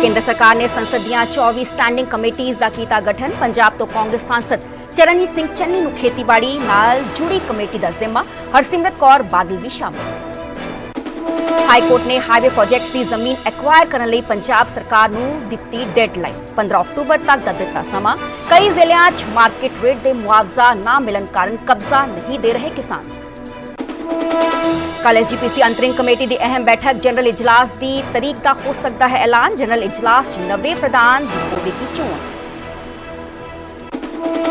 ਕੇਂਦਰ ਸਰਕਾਰ ਨੇ ਸੰਸਦ ਦੀਆਂ 24 ਸਟੈਂਡਿੰਗ ਕਮੇਟੀਆਂ ਦਾ ਕੀਤਾ ਗਠਨ। ਪੰਜਾਬ ਤੋਂ ਕਾਂਗਰਸ ਸਾਂਸਦ ਚਰਨਜੀਤ ਸਿੰਘ ਚੰਨੀ ਨੂੰ ਖੇਤੀਬਾੜੀ ਨਾਲ ਜੁੜੀ ਕਮੇਟੀ ਦਾ ਜ਼ਿੰਮਾ। ਹਰਸਿਮਰਤ ਕੌਰ ਬਾਦਲ ਵੀ ਸ਼ਾਮਲ। ਹਾਈ ਕੋਰਟ ਨੇ ਹਾਈਵੇ ਪ੍ਰੋਜੈਕਟਸ ਦੀ ਜ਼ਮੀਨ ਐਕਵਾਇਰ ਕਰਨ ਲਈ ਪੰਜਾਬ ਸਰਕਾਰ ਨੂੰ ਦਿੱਤੀ ਡੈਡਲਾਈਨ 15 ਅਕਤੂਬਰ ਤੱਕ ਦਾ ਦਿੱਤਾ ਸਮਾਂ। ਕਈ ਜ਼ਿਲ੍ਹਿਆਂ 'ਚ ਮਾਰਕੀਟ ਰੇਟ ਦੇ ਮੁਆਵਜ਼ਾ ਨਾ ਮਿਲਣ ਕਾਰਨ ਕਬਜ਼ਾ ਨਹੀਂ ਦੇ ਰਹੇ ਕਿਸਾਨ। ਕੱਲ੍ਹ ਐਸਜੀਪੀਸੀ ਅੰਤਰਿੰਗ ਕਮੇਟੀ ਦੀ ਅਹਿਮ ਬੈਠਕ ਜਨਰਲ ਇਜਲਾਸ ਦੀ ਤਰੀਕ ਦਾ ਹੋ ਸਕਦਾ ਹੈ ਐਲਾਨ। ਜਨਰਲ ਇਜਲਾਸ 'ਚ ਨਵੇਂ ਪ੍ਰਧਾਨ ਦੀ ਹੋਵੇਗੀ ਚੋਣ।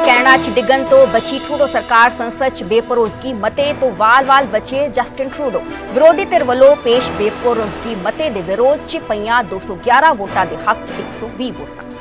ਕੈਨੇਡਾ 'ਚ ਡਿੱਗਣ ਤੋਂ ਬਚੀ ਟਰੂਡੋ ਸਰਕਾਰ ਸੰਸਦ 'ਚ ਬੇਪਰੋਜ਼ਗੀ ਮਤੇ ਤੋਂ ਵਾਲ-ਵਾਲ ਬਚੇ ਜਸਟਿਨ ਟਰੂਡੋ। ਵਿਰੋਧੀ ਧਿਰ ਵੱਲੋਂ ਪੇਸ਼ ਬੇਪਰੋਜ਼ਗੀ ਮਤੇ ਦੇ ਵਿਰੋਧ 'ਚ ਪਈਆਂ 211 ਵੋਟਾਂ ਦੇ ਹੱਕ 'ਚ 120 ਵੋਟਾਂ।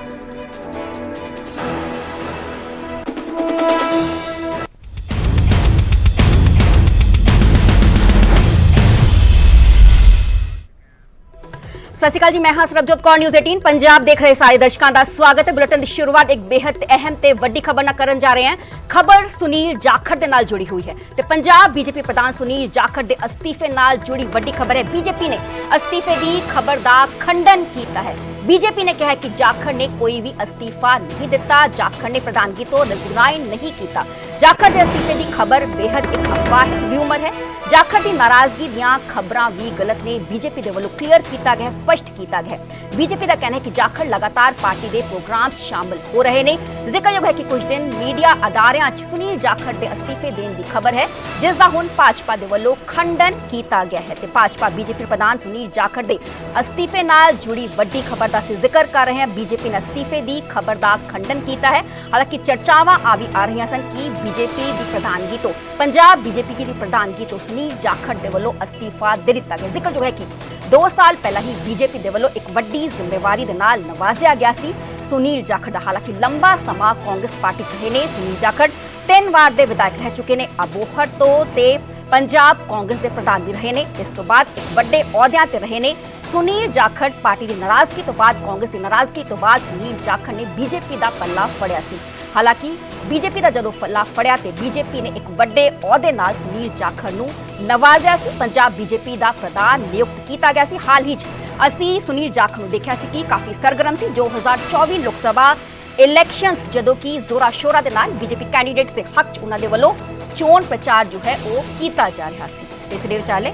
ਸਤਿ ਸ਼੍ਰੀ ਅਕਾਲ ਜੀ, ਮੈਂ ਹਾਂ ਸਰਬਜੋਤ ਕੌਰ ਨਿਊਜ਼ 18 ਪੰਜਾਬ ਦੇਖ ਰਹੇ ਸਾਰੇ ਦਰਸ਼ਕਾਂ ਦਾ ਸਵਾਗਤ ਹੈ। ਬੁਲੇਟਿਨ ਦੀ ਸ਼ੁਰੂਆਤ ਇੱਕ ਬੇहद ਅਹਿਮ ਤੇ ਵੱਡੀ ਖਬਰ ਨਾਲ ਕਰਨ ਜਾ ਰਹੇ ਹਾਂ। ਖਬਰ ਸੁਨੀਲ ਜਾਖੜ ਦੇ ਨਾਲ ਜੁੜੀ ਹੋਈ ਹੈ ਤੇ ਪੰਜਾਬ ਬੀਜੇਪੀ ਪ੍ਰਧਾਨ ਸੁਨੀਲ ਜਾਖੜ ਦੇ ਅਸਤੀਫੇ ਨਾਲ ਜੁੜੀ ਵੱਡੀ ਖਬਰ ਹੈ। ਬੀਜੇਪੀ ਨੇ ਅਸਤੀਫੇ ਦੀ ਖਬਰ ਦਾ ਖੰਡਨ ਕੀਤਾ ਹੈ। ਬੀਜੇਪੀ ਨੇ ਕਿਹਾ ਕਿ ਜਾਖੜ ਨੇ ਕੋਈ ਵੀ ਅਸਤੀਫਾ ਨਹੀਂ ਦਿੱਤਾ। ਜਾਖੜ ਨੇ ਪ੍ਰਧਾਨਗੀ ਤੋਂ ਰਿਜ਼ਾਈਨ ਨਹੀਂ ਕੀਤਾ। ਜਾਖੜ ਦੇ ਅਸਤੀਫੇ ਦੀ ਖਬਰ ਬੇहद ਇੱਕ ਅਫਵਾਹ ਹੈ ਰਿਊਮਰ ਹੈ ਜਾਖੜ ਦੀ ਨਾਰਾਜ਼ਗੀ ਦੀਆਂ ਖਬਰਾਂ ਵੀ ਗਲਤ ਨੇ ਬੀਜੇਪੀ ਦੇ ਵੱਲੋਂ ਕਲੀਅਰ ਕੀਤਾ ਗਿਆ ਹੈ, ਸਪਸ਼ਟ ਕੀਤਾ ਗਿਆ ਹੈ ਬੀਜੇਪੀ ਦਾ ਕਹਿਣਾ ਹੈ ਕਿ ਜਾਖੜ ਲਗਾਤਾਰ ਪਾਰਟੀ ਦੇ ਪ੍ਰੋਗਰਾਮ 'ਚ ਸ਼ਾਮਲ ਹੋ ਰਹੇ ਨੇ ਜ਼ਿਕਰਯੋਗ ਹੈ ਕਿ ਕੁਝ ਦਿਨ ਮੀਡੀਆ ਅਦਾਰਿਆਂ 'ਚ ਸੁਨੀਲ ਜਾਖੜ ਦੇ ਅਸਤੀਫੇ ਦੇਣ ਦੀ ਖਬਰ ਹੈ ਜਿਸ ਦਾ ਹੁਣ ਭਾਜਪਾ ਦੇ ਵੱਲੋਂ ਖੰਡਨ ਕੀਤਾ ਗਿਆ ਹੈ ਤੇ ਭਾਜਪਾ ਬੀਜੇਪੀ ਪ੍ਰਧਾਨ ਸੁਨੀਲ ਜਾਖੜ ਦੇ ਅਸਤੀਫੇ ਨਾਲ ਜੁੜੀ ਵੱਡੀ ਖਬਰ ਦਾ ਅਸੀਂ ਜ਼ਿਕਰ ਕਰ ਰਹੇ ਹਾਂ ਬੀਜੇਪੀ ਨੇ ਅਸਤੀਫੇ ਦੀ ਖਬਰ ਦਾ ਖੰਡਨ ਕੀਤਾ ਹੈ ਹਾਲਾਂਕਿ ਚਰਚਾਵਾਂ ਆ ਵੀ ਆ ਰਹੀਆਂ ਸਨ ਕਿ ਬੀਜੇਪੀ ਦੀ ਪ੍ਰਧਾਨਗੀ ਤੋਂ, ਪੰਜਾਬ ਬੀਜੇਪੀ ਦੀ ਪ੍ਰਧਾਨਗੀ ਤੋਂ ਸੁਨੀਲ ਜਾਖੜ ਦੇ ਵੱਲੋਂ ਅਸਤੀਫਾ ਦੇ ਦਿੱਤਾ ਗਿਆ। ਜ਼ਿਕਰਯੋਗ ਹੈ ਕਿ 2 ਸਾਲ ਪਹਿਲਾਂ ਹੀ ਬੀਜੇਪੀ ਦੇ ਵੱਲੋਂ ਇੱਕ ਵੱਡੀ ਜ਼ਿੰਮੇਵਾਰੀ ਦੇ ਨਾਲ ਨਵਾਜ਼ਿਆ ਗਿਆ ਸੀ। ਸੁਨੀਲ ਜਾਖੜ ਦਾ ਹਾਲਾਂਕਿ ਲੰਬਾ ਸਮਾਂ ਕਾਂਗਰਸ ਪਾਰਟੀ 'ਚ ਰਹੇ ਨੇ। ਸੁਨੀਲ ਜਾਖੜ ਤਿੰਨ ਵਾਰ ਦੇ ਵਿਧਾਇਕ ਰਹਿ ਚੁੱਕੇ ਨੇ। ਅਬੋਹਰ ਤੋਂ ਤੇ ਪੰਜਾਬ ਕਾਂਗਰਸ ਦੇ ਪ੍ਰਧਾਨ ਵੀ ਰਹੇ ਨੇ। ਇਸ ਤੋਂ ਬਾਅਦ ਇੱਕ ਵੱਡੇ ਅਹੁਦਿਆਂ ਤੇ ਰਹੇ ਨੇ। ਸੁਨੀਲ ਜਾਖੜ ਪਾਰਟੀ ਦੀ ਨਾਰਾਜ਼ਗੀ ਤੋਂ ਬਾਅਦ, ਕਾਂਗਰਸ ਦੀ ਨਾਰਾਜ਼ਗੀ ਤੋਂ ਬਾਅਦ ਸੁਨੀਲ ਜਾਖੜ ਨੇ ਬੀਜੇਪੀ ਦਾ ਪੱਲਾ ਫੜਿਆ ਸੀ। ਹਾਲਾਂਕਿ ਬੀਜੇਪੀ ਦਾ ਜਦੋਂ ਫੱਲਾ ਫੜਿਆ ਤੇ ਬੀਜੇਪੀ ਨੇ ਇੱਕ ਵੱਡੇ ਅਹੁਦੇ ਨਾਲ ਸੁਨੀਲ ਜਾਖੜ ਨੂੰ ਨਵਾਜ਼ਿਆ ਸੀ ਪੰਜਾਬ ਬੀਜੇਪੀ ਦਾ ਪ੍ਰਧਾਨ ਨਿਯੁਕਤ ਕੀਤਾ ਗਿਆ ਸੀ ਹਾਲ ਹੀ 'ਚ ਅਸੀਂ ਸੁਨੀਲ ਜਾਖੜ ਨੂੰ ਦੇਖਿਆ ਸੀ ਕਿ ਕਾਫੀ ਸਰਗਰਮ ਸੀ 2024 ਲੋਕ ਸਭਾ ਇਲੈਕਸ਼ਨਸ ਜਦੋਂ ਕਿ ਜ਼ੋਰਾ ਸ਼ੋਰਾ ਦੇ ਨਾਲ ਬੀਜੇਪੀ ਕੈਂਡੀਡੇਟਸ ਦੇ ਹੱਕ 'ਚ ਉਹਨਾਂ ਦੇ ਵੱਲੋਂ ਚੋਣ ਪ੍ਰਚਾਰ ਜੋ ਹੈ ਉਹ ਕੀਤਾ ਜਾ ਰਿਹਾ ਸੀ ਇਸ ਲਈ ਵਿਚਾਲੇ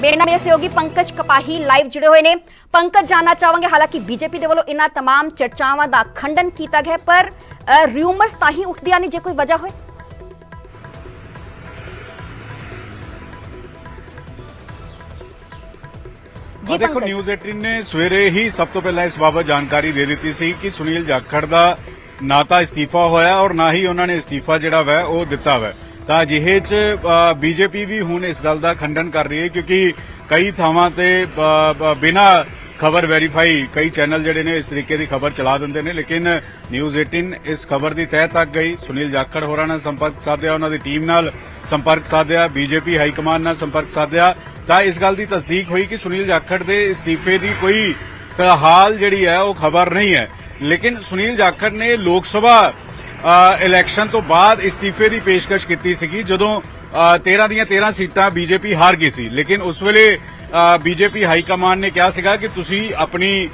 ਮੇਰੇ ਨਾਲ ਮੇਰੇ ਸਹਿਯੋਗੀ ਪੰਕਜ ਕਪਾਹੀ ਲਾਈਵ ਜੁੜੇ ਹੋਏ ਨੇ ਪੰਕਜ ਜਾਨਣਾ ਚਾਹਾਂਗੇ ਹਾਲਾਂਕਿ ਬੀਜੇਪੀ ਦੇ ਵੱਲੋਂ ਇਹਨਾਂ तमाम ਚਰਚਾਵਾਂ ਦਾ ਖੰਡਨ ਕੀਤਾ ਗਿਆ ਹੈ, ਪਰ ਰਿਊਮਰਸ ਤਾਂ ਹੀ ਉੱਠਦੀਆਂ ਨੇ ਜੇ ਕੋਈ ਵਜ੍ਹਾ ਹੋਏ ਆ ਦੇਖੋ। ਨਿਊਜ਼ 18 ਨੇ ਸਵੇਰੇ ਹੀ ਸਭ ਤੋਂ ਪਹਿਲਾਂ ਇਸ ਬਾਬਤ ਜਾਣਕਾਰੀ ਦੇ ਦਿੱਤੀ ਸੀ ਕਿ ਸੁਨੀਲ ਜਾਖੜ ਦਾ ਨਾ ਤਾਂ ਇਸਤੀਫਾ ਹੋਇਆ ਔਰ ਨਾ ਹੀ ਉਹਨਾਂ ਨੇ ਇਸਤੀਫਾ ਜਿਹੜਾ ਵੈ ਉਹ ਦਿੱਤਾ ਵੈ ਤਾਂ ਅਜਿਹੇ ਚ ਬੀਜੇਪੀ ਵੀ ਹੁਣ ਇਸ ਗੱਲ ਦਾ ਖੰਡਨ ਕਰ ਰਹੀ ਹੈ ਕਿਉਂਕਿ ਕਈ ਥਾਵਾਂ ਤੇ ਬਿਨਾ ਖਬਰ ਵੈਰੀਫਾਈ ਕਈ ਚੈਨਲ ਜਿਹੜੇ ਨੇ ਇਸ ਤਰੀਕੇ ਦੀ ਖਬਰ ਚਲਾ ਦਿੰਦੇ ਨੇ ਲੇਕਿਨ ਨਿਊਜ਼ 18 ਇਸ ਖਬਰ ਦੀ ਤਹਿ ਤੱਕ ਗਈ। ਸੁਨੀਲ ਜਾਖੜ ਹੋਰਾਂ ਨਾਲ ਸੰਪਰਕ ਸਾਧਿਆ ਉਹਨਾਂ ਦੀ ਟੀਮ ਨਾਲ ਸੰਪਰਕ ਸਾਧਿਆ ਬੀਜੇਪੀ ਹਾਈ ਕਮਾਂਡ ਨਾਲ ਸੰਪਰਕ ਸਾਧਿਆ। ਤਾਂ ਇਸ ਗੱਲ ਦੀ ਤਸਦੀਕ ਹੋਈ ਕਿ ਸੁਨੀਲ ਜਾਖੜ ਦੇ ਇਸਤੀਫੇ ਦੀ ਕੋਈ ਹਾਲ ਜਿਹੜੀ ਹੈ ਉਹ ਖਬਰ ਨਹੀਂ ਹੈ। ਲੇਕਿਨ ਸੁਨੀਲ ਜਾਖੜ ਨੇ ਲੋਕ ਸਭਾ ਇਲੈਕਸ਼ਨ ਤੋਂ ਬਾਅਦ ਇਸਤੀਫੇ ਦੀ ਪੇਸ਼ਕਸ਼ ਕੀਤੀ ਸੀਗੀ ਜਦੋਂ ਅ, 13 ਦੀਆਂ 13 ਸੀਟਾਂ ਬੀਜੇਪੀ ਹਾਰ ਗਈ ਸੀ। ਲੇਕਿਨ ਉਸ ਵੇਲੇ ਬੀਜੇਪੀ ਹਾਈ ਕਮਾਂਡ ਨੇ ਕਿਹਾ ਸੀਗਾ ਕਿ ਤੁਸੀਂ ਆਪਣੀ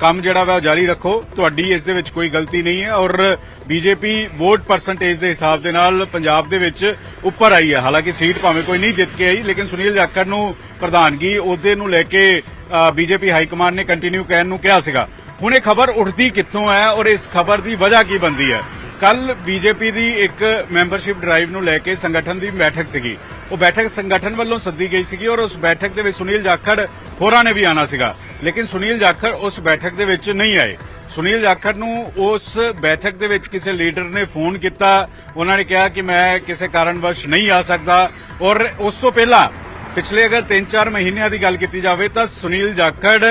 ਕੰਮ ਜਿਹੜਾ ਵਾ ਉਹ ਜਾਰੀ ਰੱਖੋ। ਤੁਹਾਡੀ ਇਸ ਦੇ ਵਿੱਚ ਕੋਈ ਗਲਤੀ ਨਹੀਂ ਹੈ ਔਰ ਬੀਜੇਪੀ ਵੋਟ ਪਰਸੈਂਟੇਜ ਦੇ ਹਿਸਾਬ ਦੇ ਨਾਲ ਪੰਜਾਬ ਦੇ ਵਿੱਚ ਉੱਪਰ ਆਈ ਹੈ। ਹਾਲਾਂਕਿ ਸੀਟ ਭਾਵੇਂ ਕੋਈ ਨਹੀਂ ਜਿੱਤ ਕੇ ਆਈ, ਲੇਕਿਨ ਸੁਨੀਲ ਜਾਖੜ ਨੂੰ ਪ੍ਰਧਾਨਗੀ ਉਹਦੇ ਨੂੰ ਲੈ ਕੇ ਬੀਜੇਪੀ ਹਾਈ ਕਮਾਂਡ ਨੇ ਕੰਟੀਨਿਊ ਕਹਿਣ ਨੂੰ ਕਿਹਾ ਸੀਗਾ। ਹੁਣ ਇਹ ਖਬਰ ਉੱਠਦੀ ਕਿੱਥੋਂ ਹੈ ਔਰ ਇਸ ਖਬਰ ਦੀ ਵਜ੍ਹਾ ਕੀ ਬੰਦੀ ਹੈ? ਕੱਲ ਬੀਜੇਪੀ ਦੀ ਇੱਕ ਮੈਂਬਰਸ਼ਿਪ ਡਰਾਈਵ ਨੂੰ ਲੈ ਕੇ ਸੰਗਠਨ ਦੀ ਬੈਠਕ ਸੀਗੀ। ਉਹ ਬੈਠਕ ਸੰਗਠਨ ਵੱਲੋਂ ਸੱਦੀ ਗਈ ਸੀਗੀ ਔਰ ਉਸ ਬੈਠਕ ਦੇ ਵਿੱਚ ਸੁਨੀਲ ਜਾਖੜ ਹੋਰਾਂ ਨੇ ਵੀ ਆਣਾ ਸੀਗਾ। ਲੇਕਿਨ ਸੁਨੀਲ ਜਾਖੜ ਉਸ ਬੈਠਕ ਦੇ ਵਿੱਚ ਨਹੀਂ ਆਏ। ਸੁਨੀਲ ਜਾਖੜ ਨੂੰ ਉਸ ਬੈਠਕ ਦੇ ਵਿੱਚ ਕਿਸੇ ਲੀਡਰ ਨੇ ਫੋਨ ਕੀਤਾ। ਉਹਨਾਂ ਨੇ ਕਿਹਾ ਕਿ ਮੈਂ ਕਿਸੇ ਕਾਰਨਵਸ਼ ਨਹੀਂ ਆ ਸਕਦਾ ਔਰ ਉਸ ਤੋਂ ਪਹਿਲਾਂ ਪਿਛਲੇ ਅਗਰ 3-4 ਮਹੀਨਿਆਂ ਦੀ ਗੱਲ ਕੀਤੀ ਜਾਵੇ ਤਾਂ ਸੁਨੀਲ ਜਾਖੜ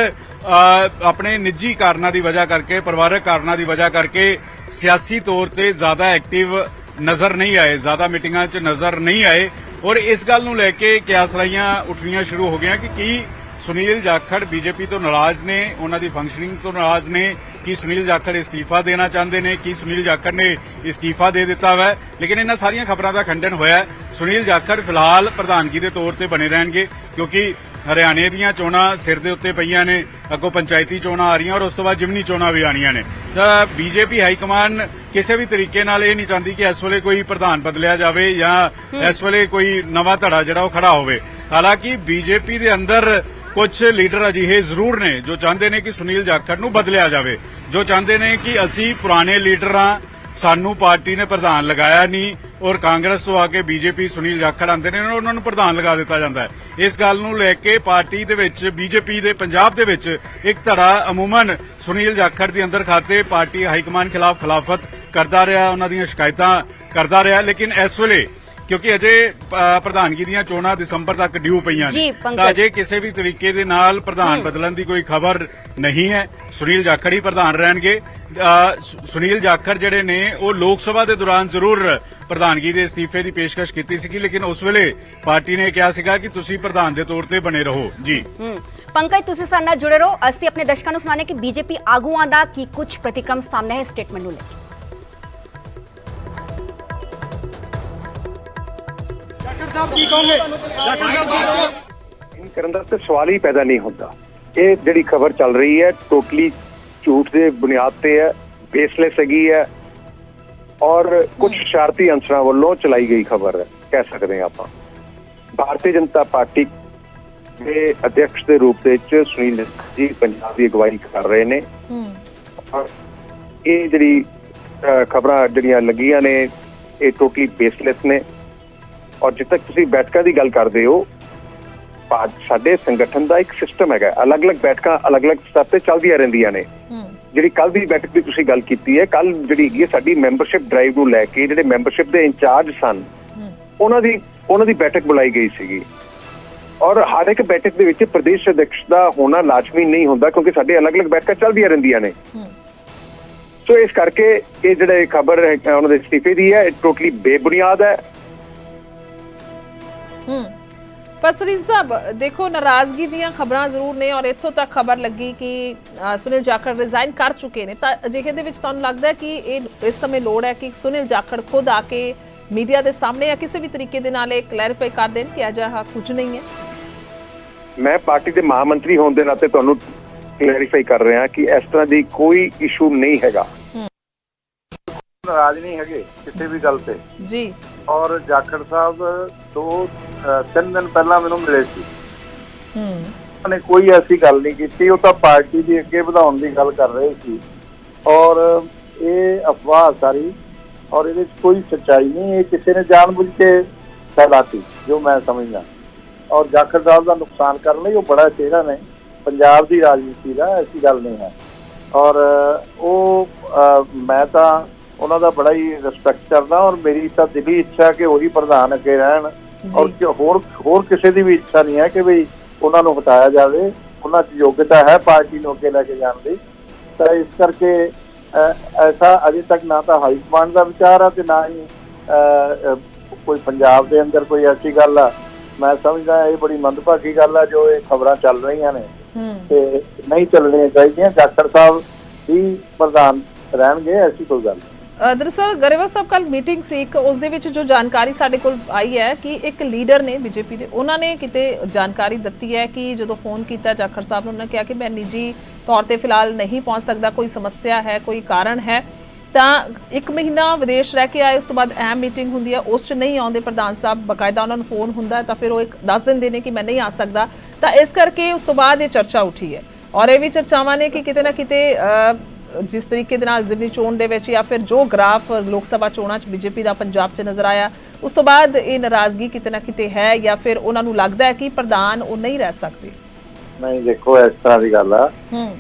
ਆਪਣੇ ਨਿੱਜੀ ਕਾਰਨਾਂ ਦੀ ਵਜ੍ਹਾ ਕਰਕੇ, ਪਰਿਵਾਰਕ ਕਾਰਨਾਂ ਦੀ ਵਜ੍ਹਾ ਕਰਕੇ ਸਿਆਸੀ ਤੌਰ ਤੇ ਜ਼ਿਆਦਾ ਐਕਟਿਵ ਨਜ਼ਰ ਨਹੀਂ ਆਏ, ਜ਼ਿਆਦਾ ਮੀਟਿੰਗਾਂ 'ਚ ਨਜ਼ਰ ਨਹੀਂ ਆਏ। ਔਰ ਇਸ ਗੱਲ ਨੂੰ ਲੈ ਕੇ ਕਿਆਸਰਾਈਆਂ ਉੱਠਣੀਆਂ ਸ਼ੁਰੂ ਹੋ ਗਈਆਂ ਕਿ ਕੀ ਸੁਨੀਲ ਜਾਖੜ ਬੀਜੇਪੀ ਤੋਂ ਨਾਰਾਜ਼ ਨੇ, ਉਹਨਾਂ ਦੀ ਫੰਕਸ਼ਨਿੰਗ ਤੋਂ ਨਾਰਾਜ਼ ਨੇ, ਕੀ ਸੁਨੀਲ ਜਾਖੜ ਇਸਤੀਫਾ ਦੇਣਾ ਚਾਹੁੰਦੇ ਨੇ, ਕੀ ਸੁਨੀਲ ਜਾਖੜ ਨੇ ਇਸਤੀਫਾ ਦੇ ਦਿੱਤਾ ਵਾ। ਲੇਕਿਨ ਇਹਨਾਂ ਸਾਰੀਆਂ ਖਬਰਾਂ ਦਾ ਖੰਡਨ ਹੋਇਆ। ਸੁਨੀਲ ਜਾਖੜ ਫਿਲਹਾਲ ਪ੍ਰਧਾਨਗੀ ਦੇ ਤੌਰ ਤੇ ਬਣੇ ਰਹਿਣਗੇ, ਕਿਉਂਕਿ ਹਰਿਆਣੇ ਦੀਆਂ ਚੋਣਾਂ ਸਿਰ ਦੇ ਉੱਤੇ ਪਈਆਂ ਨੇ ਅੱਗੋਂ ਪੰਚਾਇਤੀ ਚੋਣਾਂ ਆ ਰਹੀਆਂ ਔਰ ਉਸ ਤੋਂ ਬਾਅਦ ਜਿਮਨੀ ਚੋਣਾਂ ਵੀ ਆਣੀਆਂ ਨੇ। ਤਾਂ ਬੀਜੇਪੀ ਹਾਈ ਕਮਾਨ ਕਿਸੇ ਵੀ ਤਰੀਕੇ ਨਾਲ ਇਹ ਨਹੀਂ ਚਾਹੁੰਦੀ ਕਿ ਇਸ ਵੇਲੇ ਕੋਈ ਪ੍ਰਧਾਨ ਬਦਲਿਆ ਜਾਵੇ ਜਾਂ ਇਸ ਵੇਲੇ ਕੋਈ ਨਵਾਂ ਧੜਾ ਜਿਹੜਾ ਉਹ ਖੜਾ ਹੋਵੇ। ਹਾਲਾਂਕਿ ਬੀਜੇਪੀ ਦੇ ਅੰਦਰ ਕੁਝ ਲੀਡਰ ਅਜਿਹੇ ਜ਼ਰੂਰ ਨੇ ਜੋ ਚਾਹੁੰਦੇ ਨੇ ਕਿ ਸੁਨੀਲ ਜਾਖੜ ਨੂੰ ਬਦਲਿਆ ਜਾਵੇ। ਜੋ ਚਾਹੁੰਦੇ ਨੇ ਕਿ ਅਸੀਂ ਪੁਰਾਣੇ ਲੀਡਰਾਂ ਸਾਨੂੰ ਪਾਰਟੀ ਨੇ ਪ੍ਰਧਾਨ ਲਗਾਇਆ ਨਹੀਂ ਔਰ ਕਾਂਗਰਸ ਤੋਂ ਆ ਕੇ ਬੀਜੇਪੀ, ਸੁਨੀਲ ਜਾਖੜ ਆਂਦੇ ਨੇ, ਉਹਨਾਂ ਨੂੰ ਪ੍ਰਧਾਨ ਲਗਾ ਦਿੱਤਾ ਜਾਂਦਾ ਹੈ। ਇਸ ਗੱਲ ਨੂੰ ਲੈ ਕੇ ਪਾਰਟੀ ਦੇ ਵਿੱਚ, ਬੀਜੇਪੀ ਦੇ, ਪੰਜਾਬ ਦੇ ਵਿੱਚ ਇੱਕ ਧੜਾ ਅਮੂਮਨ ਸੁਨੀਲ ਜਾਖੜ ਦੇ ਅੰਦਰ ਖਾਤੇ ਪਾਰਟੀ ਹਾਈਕਮਾਨ ਖਿਲਾਫ ਖਿਲਾਫਤ ਕਰਦਾ ਰਿਹਾ, ਉਹਨਾਂ ਦੀਆਂ ਸ਼ਿਕਾਇਤਾਂ ਕਰਦਾ ਰਿਹਾ, ਲੇਕਿਨ ਇਸ ਵੇਲੇ ਕਿਉਂਕਿ ਅਜੇ ਪ੍ਰਧਾਨਗੀ ਦੀਆਂ ਚੋਣਾਂ ਦਸੰਬਰ ਤੱਕ ਡਿਊ ਪਈਆਂ ਨੇ। ਤਾਂ ਅਜੇ ਕਿਸੇ ਵੀ ਤਰੀਕੇ ਦੇ ਨਾਲ ਪ੍ਰਧਾਨ ਬਦਲਣ ਦੀ ਕੋਈ ਖਬਰ ਨਹੀਂ ਹੈ। ਸੁਨੀਲ ਜਾਖੜ ਹੀ ਪ੍ਰਧਾਨ ਰਹਿਣਗੇ। ਸੁਨੀਲ ਜਾਖੜ ਜਿਹੜੇ ਨੇ ਉਹ ਲੋਕ ਸਭਾ ਦੇ ਦੌਰਾਨ ਜ਼ਰੂਰ ਪ੍ਰਧਾਨਗੀ ਦੇ ਅਸਤੀਫੇ ਦੀ ਪੇਸ਼ਕਸ਼ ਕੀਤੀ ਸੀਗੀ ਲੇਕਿਨ ਉਸ ਵੇਲੇ ਪਾਰਟੀ ਨੇ ਕਿਹਾ ਸੀਗਾ ਕਿ ਤੁਸੀਂ ਪ੍ਰਧਾਨ ਦੇ ਤੌਰ ਤੇ ਬਣੇ ਰਹੋ। ਜੀ। ਪੰਕਜ ਤੁਸੀਂ ਸਾਡੇ ਨਾਲ ਜੁੜੇ ਰਹੋ। ਅਸੀਂ ਆਪਣੇ ਦਰਸ਼ਕਾਂ ਨੂੰ ਸੁਣਾਣੇ ਕਿ ਬੀਜੇਪੀ ਆਗੂਆਂ ਦਾ ਕੀ ਕੁਝ ਪ੍ਰਤੀਕਰਮ ਸਾਹਮਣੇ ਹੈ ਸਟੇਟਮੈਂਟ ਨੂੰ ਲੈ ਕੇ। ਡਾਕਟਰ ਸਾਹਿਬ ਕੀ ਕਹੋਗੇ? ਡਾਕਟਰ ਸਾਹਿਬ ਕੀ ਕਹੋਗੇ? ਇਨ ਕਰਨ ਦਾ ਤੇ ਸਵਾਲ ਹੀ ਪੈਦਾ ਨਹੀਂ ਹੁੰਦਾ। ਇਹ ਜਿਹੜੀ ਖਬਰ ਚੱਲ ਰਹੀ ਹੈ ਟੋਟਲੀ ਝੂਠ ਦੇ ਬੁਨਿਆਦ ਤੇ ਹੈ ਬੇਸਲੈਸ ਹੈਗੀ ਹੈ ਔਰ ਕੁਝ ਸ਼ਰਾਰਤੀ ਅੰਸਰਾਂ ਵੱਲੋਂ ਚਲਾਈ ਗਈ ਖਬਰ ਹੈ ਕਹਿ ਸਕਦੇ ਹਾਂ ਆਪਾਂ। ਭਾਰਤੀ ਜਨਤਾ ਪਾਰਟੀ ਦੇ ਅਧਿਕਸ਼ ਦੇ ਰੂਪ ਦੇ ਵਿੱਚ ਸੁਨੀਲ ਜੀ ਪੰਜਾਬ ਦੀ ਅਗਵਾਈ ਕਰ ਰਹੇ ਨੇ। ਇਹ ਜਿਹੜੀ ਖਬਰਾਂ ਜਿਹੜੀਆਂ ਲੱਗੀਆਂ ਨੇ ਇਹ ਟੋਟਲੀ ਬੇਸਲੈਸ ਨੇ। ਔਰ ਜਿੱਥੇ ਤੱਕ ਤੁਸੀਂ ਬੈਠਕਾਂ ਦੀ ਗੱਲ ਕਰਦੇ ਹੋ ਸਾਡੇ ਸੰਗਠਨ ਦਾ ਇੱਕ ਸਿਸਟਮ ਹੈਗਾ। ਅਲੱਗ-ਅਲੱਗ ਬੈਠਕਾਂ ਅਲੱਗ-ਅਲੱਗ ਸਤਰ ਤੇ ਚੱਲਦੀਆਂ ਰਹਿੰਦੀਆਂ ਨੇ। ਜਿਹੜੀ ਕੱਲ ਦੀ ਬੈਠਕ ਦੀ ਤੁਸੀਂ ਗੱਲ ਕੀਤੀ ਹੈ ਕੱਲ ਜਿਹੜੀ ਹੈਗੀ ਹੈ ਸਾਡੀ ਮੈਂਬਰਸ਼ਿਪ ਡਰਾਈਵ ਨੂੰ ਲੈ ਕੇ ਜਿਹੜੇ ਮੈਂਬਰਸ਼ਿਪ ਦੇ ਇੰਚਾਰਜ ਸਨ ਉਹਨਾਂ ਦੀ ਉਹਨਾਂ ਦੀ ਬੈਠਕ ਬੁਲਾਈ ਗਈ ਸੀਗੀ। ਔਰ ਹਰ ਇੱਕ ਬੈਠਕ ਦੇ ਵਿੱਚ ਪ੍ਰਦੇਸ਼ ਅਧਿਕਸ਼ ਦਾ ਹੋਣਾ ਲਾਜ਼ਮੀ ਨਹੀਂ ਹੁੰਦਾ ਕਿਉਂਕਿ ਸਾਡੇ ਅਲੱਗ-ਅਲੱਗ ਬੈਠਕਾਂ ਚੱਲਦੀਆਂ ਰਹਿੰਦੀਆਂ ਨੇ। ਸੋ ਇਸ ਕਰਕੇ ਇਹ ਜਿਹੜੇ ਖਬਰ ਹੈ ਉਹਨਾਂ ਦੇ ਅਸਤੀਫੇ ਦੀ ਹੈ ਇਹ ਟੋਟਲੀ ਬੇਬੁਨਿਆਦ ਹੈ। ਹੂੰ। ਪਰ ਸਰੀਨ ਸਾਹਿਬ ਦੇਖੋ ਨਾਰਾਜ਼ਗੀ ਦੀਆਂ ਖਬਰਾਂ ਜ਼ਰੂਰ ਨੇ ਔਰ ਇੱਥੋਂ ਤੱਕ ਖਬਰ ਲੱਗੀ ਕਿ ਸੁਨੀਲ ਜਾਖੜ ਰਿਜ਼ਾਈਨ ਕਰ ਚੁੱਕੇ ਨੇ। ਤਾਂ ਅਜਿਹੇ ਦੇ ਵਿੱਚ ਤੁਹਾਨੂੰ ਲੱਗਦਾ ਹੈ ਕਿ ਇਹ ਇਸ ਸਮੇਂ ਲੋੜ ਹੈ ਕਿ ਸੁਨੀਲ ਜਾਖੜ ਖੁਦ ਆ ਕੇ ਮੀਡੀਆ ਦੇ ਸਾਹਮਣੇ ਜਾਂ ਕਿਸੇ ਵੀ ਤਰੀਕੇ ਦੇ ਨਾਲ ਇਹ ਕਲੈਰੀਫਾਈ ਕਰ ਦੇਣ ਕਿ ਅਜਿਹਾ ਕੁਝ ਨਹੀਂ ਹੈ? ਮੈਂ ਪਾਰਟੀ ਦੇ ਮਹਾਮੰਤਰੀ ਹੋਣ ਦੇ ਨਾਤੇ ਤੁਹਾਨੂੰ ਕਲੈਰੀਫਾਈ ਕਰ ਰਿਹਾ ਕਿ ਇਸ ਤਰ੍ਹਾਂ ਦੀ ਕੋਈ ਇਸ਼ੂ ਨਹੀਂ ਹੈਗਾ। ਨਾਰਾਜ਼ ਨਹੀਂ ਹੈਗੇ ਕਿਸੇ ਵੀ ਗੱਲ ਤੇ। ਜੀ। ਔਰ ਜਾਖੜ ਸਾਹਿਬ ਦੋ ਤਿੰਨ ਦਿਨ ਪਹਿਲਾਂ ਮੈਨੂੰ ਮਿਲੇ ਸੀ। ਹੂੰ। ਉਹਨਾਂ ਕੋਈ ਐਸੀ ਗੱਲ ਨਹੀਂ ਕੀਤੀ ਉਹ ਤਾਂ ਪਾਰਟੀ ਦੀ ਅੱਗੇ ਵਧਾਉਣ ਦੀ ਗੱਲ ਕਰ ਰਹੇ ਸੀ। ਔਰ ਇਹ ਅਫਵਾਹ ਸਾਰੀ ਔਰ ਇਹਦੇ ਵਿੱਚ ਕੋਈ ਸੱਚਾਈ ਨਹੀਂ ਇਹ ਕਿਸੇ ਨੇ ਜਾਣਬੁੱਝ ਕੇ ਫੈਲਾਤੀ ਜੋ ਮੈਂ ਸਮਝਦਾ। ਔਰ ਜਾਖੜ ਸਾਹਿਬ ਦਾ ਨੁਕਸਾਨ ਕਰਨ ਲਈ ਉਹ ਬੜਾ ਚਿਹਰਾ ਨੇ ਪੰਜਾਬ ਦੀ ਰਾਜਨੀਤੀ ਦਾ ਐਸੀ ਗੱਲ ਨਹੀਂ ਹੈ। ਔਰ ਉਹ ਮੈਂ ਤਾਂ ਉਹਨਾਂ ਦਾ ਬੜਾ ਹੀ ਰਿਸਪੈਕਟ ਕਰਦਾ ਔਰ ਮੇਰੀ ਤਾਂ ਦਿਲੀ ਇੱਛਾ ਕਿ ਉਹੀ ਪ੍ਰਧਾਨ ਅੱਗੇ ਰਹਿਣ ਔਰ ਹੋਰ ਹੋਰ ਕਿਸੇ ਦੀ ਵੀ ਇੱਛਾ ਨਹੀਂ ਹੈ ਕਿ ਵੀ ਉਹਨਾਂ ਨੂੰ ਹਟਾਇਆ ਜਾਵੇ। ਉਹਨਾਂ 'ਚ ਯੋਗਤਾ ਹੈ ਪਾਰਟੀ ਨੂੰ ਅੱਗੇ ਲੈ ਕੇ ਜਾਣ ਦੀ। ਤਾਂ ਇਸ ਕਰਕੇ ਐਸਾ ਅਜੇ ਤੱਕ ਨਾ ਤਾਂ ਹਾਈ ਕਮਾਂਡ ਦਾ ਵਿਚਾਰ ਆ ਤੇ ਨਾ ਹੀ ਕੋਈ ਪੰਜਾਬ ਦੇ ਅੰਦਰ ਕੋਈ ਐਸੀ ਗੱਲ ਆ। ਮੈਂ ਸਮਝਦਾ ਇਹ ਬੜੀ ਮੰਦਭਾਗੀ ਗੱਲ ਆ ਜੋ ਇਹ ਖਬਰਾਂ ਚੱਲ ਰਹੀਆਂ ਨੇ। ਤੇ ਨਹੀਂ ਚੱਲਣੀਆਂ ਚਾਹੀਦੀਆਂ। ਡਾਕਟਰ ਸਾਹਿਬ ਹੀ ਪ੍ਰਧਾਨ ਰਹਿਣਗੇ ਐਸੀ ਕੋਈ ਗੱਲ ਨਹੀਂ। ਅ, ਦਰਅਸਲ ਗਰੇਵਾਲ ਸਾਹਿਬ ਕੱਲ ਮੀਟਿੰਗ ਸੀ ਇੱਕ ਉਸ ਦੇ ਵਿੱਚ ਜੋ ਜਾਣਕਾਰੀ ਸਾਡੇ ਕੋਲ ਆਈ ਹੈ ਕਿ ਇੱਕ ਲੀਡਰ ਨੇ ਬੀਜੇਪੀ ਦੇ ਉਹਨਾਂ ਨੇ ਕਿਤੇ ਜਾਣਕਾਰੀ ਦਿੱਤੀ ਹੈ ਕਿ ਜਦੋਂ ਫੋਨ ਕੀਤਾ ਜਾਖੜ ਸਾਹਿਬ ਨੂੰ ਉਹਨਾਂ ਨੇ ਕਿਹਾ ਕਿ ਮੈਂ ਨਿੱਜੀ ਤੌਰ ਤੇ ਫਿਲਹਾਲ ਨਹੀਂ ਪਹੁੰਚ ਸਕਦਾ ਕੋਈ ਸਮੱਸਿਆ ਹੈ ਕੋਈ ਕਾਰਨ ਹੈ ਤਾਂ ਇੱਕ ਮਹੀਨਾ ਵਿਦੇਸ਼ ਰਹਿ ਕੇ ਆਏ ਉਸ ਤੋਂ ਬਾਅਦ ਅਹਿਮ ਮੀਟਿੰਗ ਹੁੰਦੀ ਹੈ ਉਸ 'ਚ ਨਹੀਂ ਆਉਂਦੇ ਪ੍ਰਧਾਨ ਸਾਹਿਬ ਬਕਾਇਦਾ ਉਹਨਾਂ ਨੂੰ ਫੋਨ ਹੁੰਦਾ ਤਾਂ ਫਿਰ ਉਹ ਇੱਕ ਦੱਸ ਦਿੰਦੇ ਨੇ ਕਿ ਮੈਂ ਨਹੀਂ ਆ ਸਕਦਾ ਤਾਂ ਇਸ ਕਰਕੇ ਉਸ ਤੋਂ ਬਾਅਦ ਇਹ ਚਰਚਾ ਉੱਠੀ ਹੈ। ਔਰ ਇਹ ਵੀ ਚਰਚਾਵਾਂ ਨੇ ਕਿ ਕਿਤੇ ਨਾ ਕਿਤੇ ਜਿਸ ਤਰੀਕੇ ਦੇ ਨਾਲ ਜ਼ਿਮਨੀ ਚੋਣ ਦੇ ਵਿੱਚ ਜਾਂ ਫਿਰ ਜੋ ਗ੍ਰਾਫ ਲੋਕ ਸਭਾ ਚੋਣਾਂ 'ਚ ਬੀਜੇਪੀ ਦਾ ਪੰਜਾਬ 'ਚ ਨਜ਼ਰ ਆਇਆ ਉਸ ਤੋਂ ਬਾਅਦ ਇਹ ਨਾਰਾਜ਼ਗੀ ਕਿਤੇ ਨਾ ਕਿਤੇ ਹੈ ਜਾਂ ਫਿਰ ਉਹਨਾਂ ਨੂੰ ਲੱਗਦਾ ਹੈ ਕਿ ਪ੍ਰਧਾਨ ਉਹ ਨਹੀਂ ਰਹਿ ਸਕਦੇ? ਨਹੀਂ ਦੇਖੋ ਇਸ ਤਰ੍ਹਾਂ ਦੀ ਗੱਲ ਆ।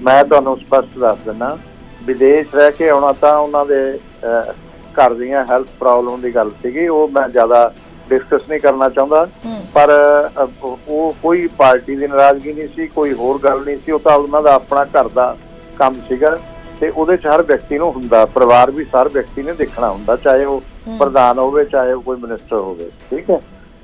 ਮੈਂ ਤੁਹਾਨੂੰ ਸਪਸ਼ਟ ਦੱਸ ਦਿੰਦਾ ਵਿਦੇਸ਼ ਰਹਿ ਕੇ ਆਉਣਾ ਤਾਂ ਉਹਨਾਂ ਦੇ ਘਰ ਦੀਆਂ ਹੈਲਥ ਪ੍ਰੋਬਲਮ ਦੀ ਗੱਲ ਸੀਗੀ ਉਹ ਮੈਂ ਜ਼ਿਆਦਾ ਡਿਸਕਸ ਨਹੀਂ ਕਰਨਾ ਚਾਹੁੰਦਾ। ਪਰ ਉਹ ਕੋਈ ਪਾਰਟੀ ਦੀ ਨਾਰਾਜ਼ਗੀ ਨਹੀਂ ਸੀ ਕੋਈ ਹੋਰ ਗੱਲ ਨਹੀਂ ਸੀ ਉਹ ਤਾਂ ਉਹਨਾਂ ਦਾ ਆਪਣਾ ਘਰ ਦਾ ਕੰਮ ਸੀਗਾ। ਤੇ ਉਹਦੇ ਚ ਹਰ ਵਿਅਕਤੀ ਨੂੰ ਹੁੰਦਾ ਪਰਿਵਾਰ ਵੀ ਹਰ ਵਿਅਕਤੀ ਨੇ ਦੇਖਣਾ ਹੁੰਦਾ ਚਾਹੇ ਉਹ ਪ੍ਰਧਾਨ ਹੋਵੇ ਚਾਹੇ ਉਹ ਕੋਈ ਮਿਨਿਸਟਰ ਹੋਵੇ ਠੀਕ ਹੈ?